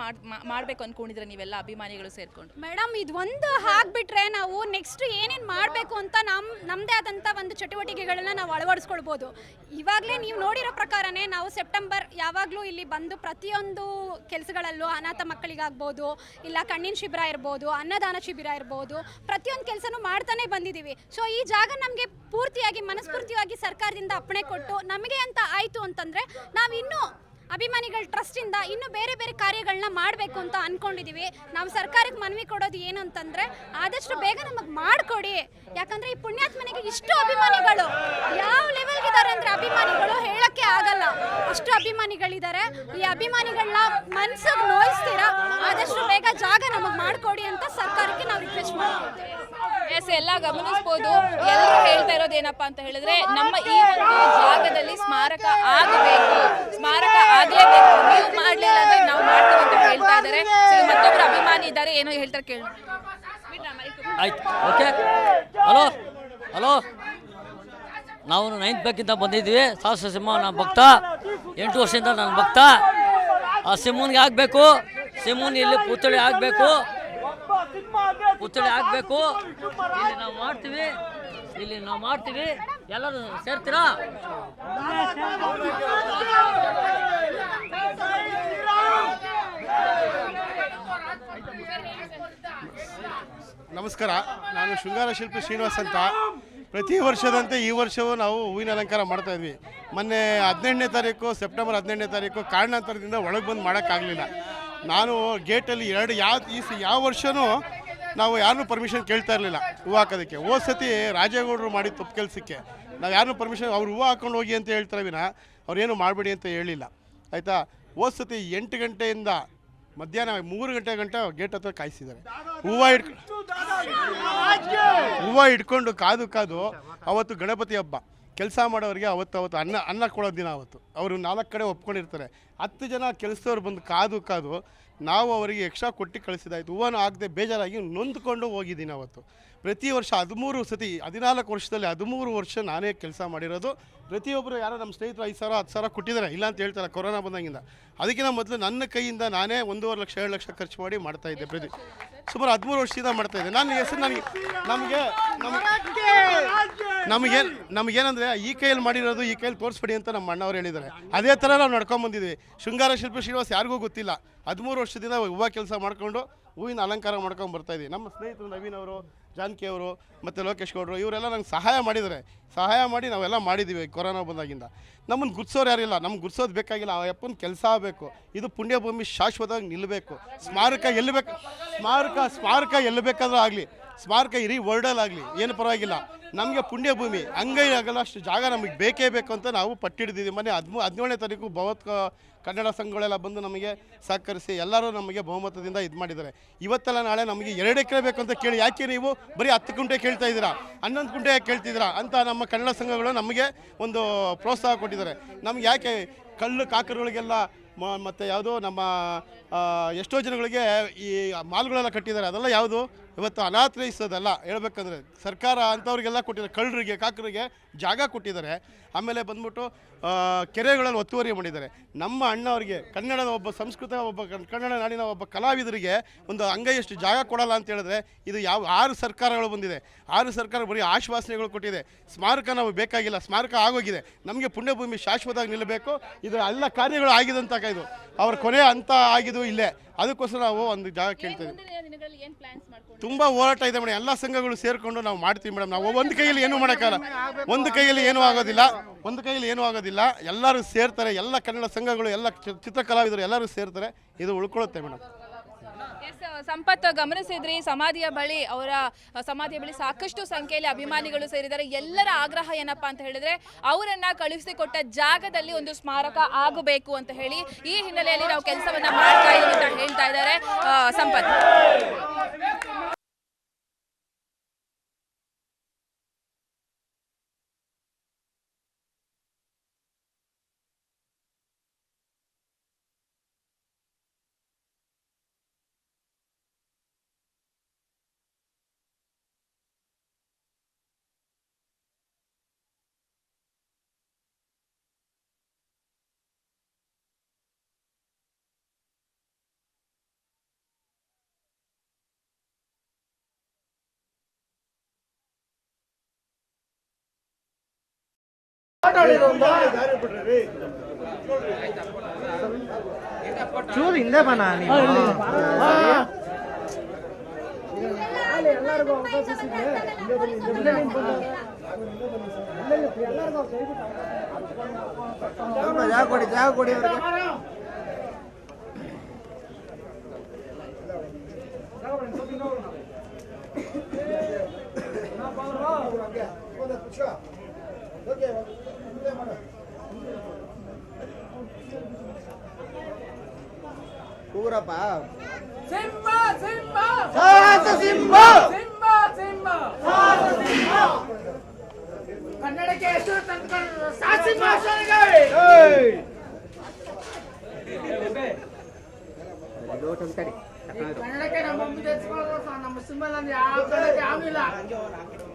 ಮಾಡಬೇಕು ಅಂದ್ಕೊಂಡಿದ್ರೆ ನೀವೆಲ್ಲ ಅಭಿಮಾನಿಗಳು ಸೇರ್ಕೊಂಡು? ಮೇಡಮ್ ಇದು ಒಂದು ಹಾಕ್ಬಿಟ್ರೆ ನಾವು ನೆಕ್ಸ್ಟ್ ಏನೇನು ಮಾಡಬೇಕು ಅಂತ ನಮ್ಮ ನಮ್ಮದೇ ಆದಂಥ ಒಂದು ಚಟುವಟಿಕೆಗಳನ್ನ ನಾವು ಅಳವಡಿಸ್ಕೊಳ್ಬೋದು. ಇವಾಗಲೇ ನೀವು ನೋಡಿರೋ ಪ್ರಕಾರನೇ ನಾವು ಸೆಪ್ಟೆಂಬರ್ ಯಾವಾಗಲೂ ಇಲ್ಲಿ ಬಂದು ಪ್ರತಿಯೊಂದು ಕೆಲಸಗಳಲ್ಲೂ ಅನಾಥ ಮಕ್ಕಳಿಗಾಗ್ಬೋದು, ಇಲ್ಲ ಕಣ್ಣಿನ ಶಿಬಿರ ಇರ್ಬೋದು, ಅನ್ನದಾನ ಶಿಬಿರ ಇರ್ಬೋದು, ಪ್ರತಿಯೊಂದು ಕೆಲಸನೂ ಮಾಡ್ತಾನೆ ಬಂದಿದ್ದೀವಿ. ಸೊ ಈ ಜಾಗ ನಮಗೆ ಪೂರ್ತಿಯಾಗಿ, ಮನಸ್ಫೂರ್ತಿಯಾಗಿ ಸರ್ಕಾರದಿಂದ ಅಪ್ಪಣೆ ಕೊಟ್ಟು ನಮಗೆ ಅಂತ ಆಯಿತು ಅಂತಂದರೆ ನಾವು ಇನ್ನೂ ಅಭಿಮಾನಿಗಳ ಟ್ರಸ್ಟಿಂದ ಇನ್ನೂ ಬೇರೆ ಬೇರೆ ಕಾರ್ಯಗಳನ್ನ ಮಾಡಬೇಕು ಅಂತ ಅನ್ಕೊಂಡಿದೀವಿ. ನಾವು ಸರ್ಕಾರಕ್ಕೆ ಮನವಿ ಕೊಡೋದು ಏನು ಅಂತಂದ್ರೆ ಆದಷ್ಟು ಬೇಗ ನಮಗೆ ಮಾಡಿಕೊಡಿ. ಯಾಕಂದ್ರೆ ಈ ಪುಣ್ಯಾತ್ಮನಿಗೆ ಇಷ್ಟು ಅಭಿಮಾನಿಗಳು ಯಾವ ಲೆವೆಲ್ಗಿದ್ದಾರೆ ಅಂದ್ರೆ ಅಭಿಮಾನಿಗಳು ಹೇಳಕ್ಕೆ ಆಗಲ್ಲ. ಅಷ್ಟು ಅಭಿಮಾನಿಗಳಿದ್ದಾರೆ. ಈ ಅಭಿಮಾನಿಗಳನ್ನ ಮನ್ಸಿಗೆ ನೋಯಿಸ್ತೀರಾ? ಆದಷ್ಟು ಬೇಗ ಜಾಗ ನಮಗೆ ಮಾಡಿಕೊಡಿ ಅಂತ ಸರ್ಕಾರಕ್ಕೆ ನಾವು ರಿಕ್ವೆಸ್ಟ್ ಮಾಡ್ಕೊಳ್ತೀವಿ ಎಸ್ ಎಲ್ಲ ಗಮನಿಸ್ಬೋದು. ಎಲ್ಲರೂ ಹೇಳ್ತಾ ಇರೋದು ಏನಪ್ಪಾ ಅಂತ ಹೇಳಿದ್ರೆ, ನಮ್ಮ ಈ ಒಂದು ಜಾಗದಲ್ಲಿ ಸ್ಮಾರಕ ಆಗಬೇಕು. ಸ್ಮಾರಕ ಆಗ್ಲೇಬೇಕು. ನೀವು ಮಾಡ್ಲಿಲ್ಲ ಅಂದ್ರೆ ನಾವು ಮಾಡ್ತೀವಿ ಅಂತ ಹೇಳ್ತಾ ಇದ್ದಾರೆ. ಮತ್ತೊಬ್ರು ಅಭಿಮಾನಿ ಇದ್ದಾರೆ, ಏನೋ ಹೇಳ್ತಾರೆ ಕೇಳಿ. ಆಯ್ತು. ಓಕೆ ಹಲೋ ಹಲೋ ನಾವು ನೈನ್ತ್ ಬ್ಯಾಕಿಂದ ಬಂದಿದ್ವಿ ಸಾಹಸ ಸಿಂಹ ನನ್ನ ಭಕ್ತ. ಎಂಟು ವರ್ಷದಿಂದ ನನ್ನ ಭಕ್ತ. ಆ ಸಿಂಹನಿಗೆ ಆಗಬೇಕು. ಸಿಂಹನ್ ಇಲ್ಲಿ ಪುತ್ಥಳಿ ಆಗಬೇಕು. ಪುತ್ಥಳಿ ಆಗಬೇಕು. ಇಲ್ಲಿ ನಾವು ಮಾಡ್ತೀವಿ. ಇಲ್ಲಿ ನಾವು ಮಾಡ್ತೀವಿ. ಎಲ್ಲರೂ ಸೇರ್ತೀರಾ? ನಮಸ್ಕಾರ. ನಾನು ಶೃಂಗಾರ ಶಿಲ್ಪಿ ಶ್ರೀನಿವಾಸ್ ಅಂತ. ಪ್ರತಿ ವರ್ಷದಂತೆ ಈ ವರ್ಷವೂ ನಾವು ಹೂವಿನ ಅಲಂಕಾರ ಮಾಡ್ತಾ ಇದ್ವಿ. ಮೊನ್ನೆ ಹದಿನೆಂಟನೇ ತಾರೀಕು ಸೆಪ್ಟೆಂಬರ್ ಹದಿನೆಂಟನೇ ತಾರೀಕು ಕಾರಣಾಂತರದಿಂದ ಒಳಗೆ ಬಂದು ಮಾಡೋಕ್ಕಾಗಲಿಲ್ಲ ನಾನು ಗೇಟಲ್ಲಿ ಎರಡು ಯಾವ ಈ ಸ- ಯಾವ ವರ್ಷವೂ ನಾವು ಯಾರನ್ನೂ ಪರ್ಮಿಷನ್ ಕೇಳ್ತಾ ಇರಲಿಲ್ಲ ಹೂವು ಹಾಕೋದಕ್ಕೆ. ಹೋದ ಸತಿ ರಾಜೇಗೌಡರು ಮಾಡಿ ತಪ್ಪು ಕೆಲಸಕ್ಕೆ. ನಾವು ಯಾರನ್ನೂ ಪರ್ಮಿಷನ್ ಅವ್ರು ಹೂವು ಹಾಕೊಂಡು ಹೋಗಿ ಅಂತ ಹೇಳ್ತಾರೆ ವಿನ ಅವ್ರೇನು ಮಾಡಬೇಡಿ ಅಂತ ಹೇಳಿಲ್ಲ. ಆಯಿತಾ? ಹೋದ ಸತಿ ಎಂಟು ಗಂಟೆಯಿಂದ ಮಧ್ಯಾಹ್ನ ಮೂರು ಗಂಟೆ ಗಂಟೆ ಗೇಟ್ ಹತ್ರ ಕಾಯಿಸಿದ್ದಾರೆ. ಹೂವು ಇಟ್ಕೊಂಡು ಹೂವು ಇಟ್ಕೊಂಡು ಕಾದು ಕಾದು ಅವತ್ತು ಗಣಪತಿ ಹಬ್ಬ. ಕೆಲಸ ಮಾಡೋರಿಗೆ ಅವತ್ತು ಅವತ್ತು ಅನ್ನ ಅನ್ನ ಕೊಡೋ ದಿನ ಅವತ್ತು. ಅವರು ನಾಲ್ಕು ಕಡೆ ಒಪ್ಕೊಂಡಿರ್ತಾರೆ. ಹತ್ತು ಜನ ಕೆಲಸದವ್ರು ಬಂದು ಕಾದು ಕಾದು ನಾವು ಅವರಿಗೆ ಎಕ್ಸ್ಟ್ರಾ ಕೊಟ್ಟು ಕಳಿಸಿದಾಯಿತು. ಹೂವನ ಆಗದೆ ಬೇಜಾರಾಗಿ ನೊಂದ್ಕೊಂಡು ಹೋಗಿದ್ದೀನಿ ಅವತ್ತು. ಪ್ರತಿ ವರ್ಷ ಹದಿಮೂರು ಸತಿ, ಹದಿನಾಲ್ಕು ವರ್ಷದಲ್ಲಿ ಹದಿಮೂರು ವರ್ಷ ನಾನೇ ಕೆಲಸ ಮಾಡಿರೋದು. ಪ್ರತಿಯೊಬ್ಬರು ಯಾರೋ ನಮ್ಮ ಸ್ನೇಹಿತರು ಐದು ಸಾವಿರ, ಹತ್ತು ಸಾವಿರ ಕೊಟ್ಟಿದ್ದಾರೆ. ಇಲ್ಲ ಅಂತ ಹೇಳ್ತಾರೆ ಕೊರೋನಾ ಬಂದಾಗಿಂದ. ಅದಕ್ಕಿಂತ ಮೊದಲು ನನ್ನ ಕೈಯಿಂದ ನಾನೇ ಒಂದೂವರೆ ಲಕ್ಷ, ಎರಡು ಲಕ್ಷ ಖರ್ಚು ಮಾಡಿ ಮಾಡ್ತಾ ಇದ್ದೆ ಪ್ರತಿ ಸುಮಾರು ಹದಿಮೂರು ವರ್ಷದಿಂದ ಮಾಡ್ತಾ ಇದ್ದೆ. ನನ್ನ ಹೆಸರು ನನಗೆ ನಮಗೆ ನಮಗೆ ನಮಗೇನಂದರೆ ಈ ಕೈಯಲ್ಲಿ ಮಾಡಿರೋದು ಈ ಕೈಯಲ್ಲಿ ತೋರಿಸ್ಬೇಡಿ ಅಂತ ನಮ್ಮ ಅಣ್ಣವ್ರು ಹೇಳಿದ್ದಾರೆ. ಅದೇ ಥರ ನಾವು ನಡ್ಕೊಂಡ್ ಬಂದಿದ್ವಿ. ಶೃಂಗಾರ ಶಿಲ್ಪಿ ಶ್ರೀನಿವಾಸ್ ಯಾರಿಗೂ ಗೊತ್ತಿಲ್ಲ. ಹದಿಮೂರು ವರ್ಷದಿಂದ ಹೂವು ಕೆಲಸ ಮಾಡ್ಕೊಂಡು ಹೂವಿನ ಅಲಂಕಾರ ಮಾಡ್ಕೊಂಡು ಬರ್ತಾ ಇದ್ದೀವಿ ನಮ್ಮ ಸ್ನೇಹಿತರು ನವೀನ್ ಅವರು ಜಾನಕಿ ಅವರು ಮತ್ತು ಲೋಕೇಶ್ ಗೌಡರು, ಇವರೆಲ್ಲ ನಂಗೆ ಸಹಾಯ ಮಾಡಿದ್ದಾರೆ. ಸಹಾಯ ಮಾಡಿ ನಾವೆಲ್ಲ ಮಾಡಿದ್ದೀವಿ ಕೊರೋನಾ ಬಂದಾಗಿಂದ. ನಮ್ಮನ್ನು ಗುರ್ಸೋರು ಯಾರಿಲ್ಲ ನಮ್ಗೆ ಗುರ್ಸೋದು ಬೇಕಾಗಿಲ್ಲ. ಆ ಅಪ್ಪನ ಕೆಲಸ ಆಗಬೇಕು. ಇದು ಪುಣ್ಯಭೂಮಿ ಶಾಶ್ವತವಾಗಿ ನಿಲ್ಲಬೇಕು ಸ್ಮಾರಕ ಎಲ್ಲಿ ಬೇಕು ಸ್ಮಾರಕ ಸ್ಮಾರಕ ಎಲ್ಲಿ ಬೇಕಾದರೂ ಆಗಲಿ. ಸ್ಮಾರಕ ಇರಿ ವರ್ಲ್ಡಲ್ಲಿ ಆಗಲಿ. ಏನು ಪರವಾಗಿಲ್ಲ. ನಮಗೆ ಪುಣ್ಯಭೂಮಿ. ಅಂಗೈ ಆಗಲ್ಲ. ಅಷ್ಟು ಜಾಗ ನಮಗೆ ಬೇಕೇ ಬೇಕು ಅಂತ ನಾವು ಪಟ್ಟಿಡ್ದಿದ್ದೀವಿ. ಮೊನ್ನೆ ಹದಿಮೂ, ಹದಿನೇಳನೇ ತಾರೀಕು ಭಗವತ್ ಕನ್ನಡ ಸಂಘಗಳೆಲ್ಲ ಬಂದು ನಮಗೆ ಸಹಕರಿಸಿ ಎಲ್ಲರೂ ನಮಗೆ ಬಹುಮತದಿಂದ ಇದು ಮಾಡಿದ್ದಾರೆ. ಇವತ್ತೆಲ್ಲ ನಾಳೆ ನಮಗೆ ಎರಡು ಎಕರೆ ಬೇಕು ಅಂತ ಕೇಳಿ ಯಾಕೆ ನೀವು ಬರೀ ಹತ್ತು ಕುಂಟೆ ಕೇಳ್ತಾ ಇದ್ದೀರಾ? ಹನ್ನೊಂದು ಗುಂಟೆ ಕೇಳ್ತಿದ್ದೀರಾ? ಅಂತ ನಮ್ಮ ಕನ್ನಡ ಸಂಘಗಳು ನಮಗೆ ಒಂದು ಪ್ರೋತ್ಸಾಹ ಕೊಟ್ಟಿದ್ದಾರೆ. ನಮ್ಗೆ ಯಾಕೆ ಕಲ್ಲು ಕಾಕರುಗಳಿಗೆಲ್ಲ ಮತ್ತು ಯಾವುದೋ ನಮ್ಮ ಎಷ್ಟೋ ಜನಗಳಿಗೆ ಈ ಮಾಲ್ಗಳೆಲ್ಲ ಕಟ್ಟಿದ್ದಾರೆ. ಅದೆಲ್ಲ ಯಾವುದು? ಇವತ್ತು ಅನಾಥರೈಸೋದಲ್ಲ ಹೇಳ್ಬೇಕಂದ್ರೆ ಸರ್ಕಾರ ಅಂಥವ್ರಿಗೆಲ್ಲ ಕೊಟ್ಟಿದ್ದಾರೆ ಕಳ್ಳರಿಗೆ, ಕಾಕರಿಗೆ ಜಾಗ ಕೊಟ್ಟಿದ್ದಾರೆ. ಆಮೇಲೆ ಬಂದ್ಬಿಟ್ಟು ಕೆರೆಗಳನ್ನು ಒತ್ತುವರಿ ಮಾಡಿದ್ದಾರೆ. ನಮ್ಮ ಅಣ್ಣವ್ರಿಗೆ, ಕನ್ನಡದ ಒಬ್ಬ ಸಂಸ್ಕೃತ ಒಬ್ಬ, ಕನ್ನಡ ನಾಡಿನ ಒಬ್ಬ ಕಲಾವಿದರಿಗೆ ಒಂದು ಅಂಗೈಯಷ್ಟು ಜಾಗ ಕೊಡಲ್ಲ ಅಂತ ಹೇಳಿದ್ರೆ ಇದು ಯಾವ, ಆರು ಸರ್ಕಾರಗಳು ಬಂದಿದೆ. ಆರು ಸರ್ಕಾರ ಬರೀ ಆಶ್ವಾಸನೆಗಳು ಕೊಟ್ಟಿದೆ. ಸ್ಮಾರಕ ನಾವು ಬೇಕಾಗಿಲ್ಲ. ಸ್ಮಾರಕ ಆಗೋಗಿದೆ. ನಮಗೆ ಪುಣ್ಯಭೂಮಿ ಶಾಶ್ವತವಾಗಿ ನಿಲ್ಲಬೇಕು. ಇದು ಎಲ್ಲ ಕಾರ್ಯಗಳು ಆಗಿದಂತ ಇದು ಅವ್ರ ಕೊನೆ ಅಂತ ಆಗಿದ್ದು ಇಲ್ಲೇ. ಅದಕ್ಕೋಸ್ಕರ ನಾವು ಒಂದು ಜಾಗ ಕೇಳ್ತೀವಿ ಮಾಡ್ಕೊಂಡು ತುಂಬ ಹೋರಾಟ ಇದೆ ಮೇಡಮ್. ಎಲ್ಲ ಸಂಘಗಳು ಸೇರ್ಕೊಂಡು ನಾವು ಮಾಡ್ತೀವಿ ಮೇಡಮ್. ನಾವು ಒಂದು ಕೈಯಲ್ಲಿ ಏನು ಮಾಡೋಕ್ಕಲ್ಲ ಒಂದು ಕೈಯಲ್ಲಿ ಏನೂ ಆಗೋದಿಲ್ಲ. ಒಂದು ಕೈಯಲ್ಲಿ ಏನೂ ಆಗೋದಿಲ್ಲ. ಎಲ್ಲರೂ ಸೇರ್ತಾರೆ. ಎಲ್ಲ ಕನ್ನಡ ಸಂಘಗಳು, ಎಲ್ಲ ಚಿತ್ರಕಲಾವಿದರು ಎಲ್ಲರೂ ಸೇರ್ತಾರೆ. ಇದು ಉಳ್ಕೊಳ್ಳುತ್ತೆ ಮೇಡಮ್. ಸಂಪತ್ ಗಮನಿಸಿದ್ರಿ, ಸಮಾಧಿಯ ಬಳಿ, ಅವರ ಸಮಾಧಿಯ ಬಳಿ ಸಾಕಷ್ಟು ಸಂಖ್ಯೆಯಲ್ಲಿ ಅಭಿಮಾನಿಗಳು ಸೇರಿದ್ದಾರೆ. ಎಲ್ಲರ ಆಗ್ರಹ ಏನಪ್ಪಾ ಅಂತ ಹೇಳಿದ್ರೆ, ಅವರನ್ನ ಕಳುಹಿಸಿಕೊಟ್ಟ ಜಾಗದಲ್ಲಿ ಒಂದು ಸ್ಮಾರಕ ಆಗಬೇಕು ಅಂತ ಹೇಳಿ ಈ ಹಿನ್ನೆಲೆಯಲ್ಲಿ ನಾವು ಕೆಲಸವನ್ನ ಮಾಡ್ತಾ ಇದ್ದೀವಿ ಅಂತ ಹೇಳ್ತಾ ಇದ್ದಾರೆ ಆ, ಸಂಪತ್ ಚೂರು ಹಿಂದೆ ಬನ ಜಾಗ ಕೊಡಿ ಜಾಗ ಕೊಡಿ ಅವ್ರಿಗೆ ಕೂರಪ್ಪ ಸಾಹಸ ಸಿಂಹ ಕನ್ನಡಕ್ಕೆ ಹೆಸರು ತಂದುಕೊಂಡು ಸಾಸಿಂಹಾಸನಿಗೆ ಕನ್ನಡಕ್ಕೆ ನಮ್ಮ ಮುಂದೆ ಎತ್ಕೊಳ್ಳೋದು ನಮ್ಮ ಸಿಂಬಲ್ ಅಂದ್ರೆ ಯಾವ ಕನ್ನಡಕ್ಕೆ ಯಾವಿಲ್ಲ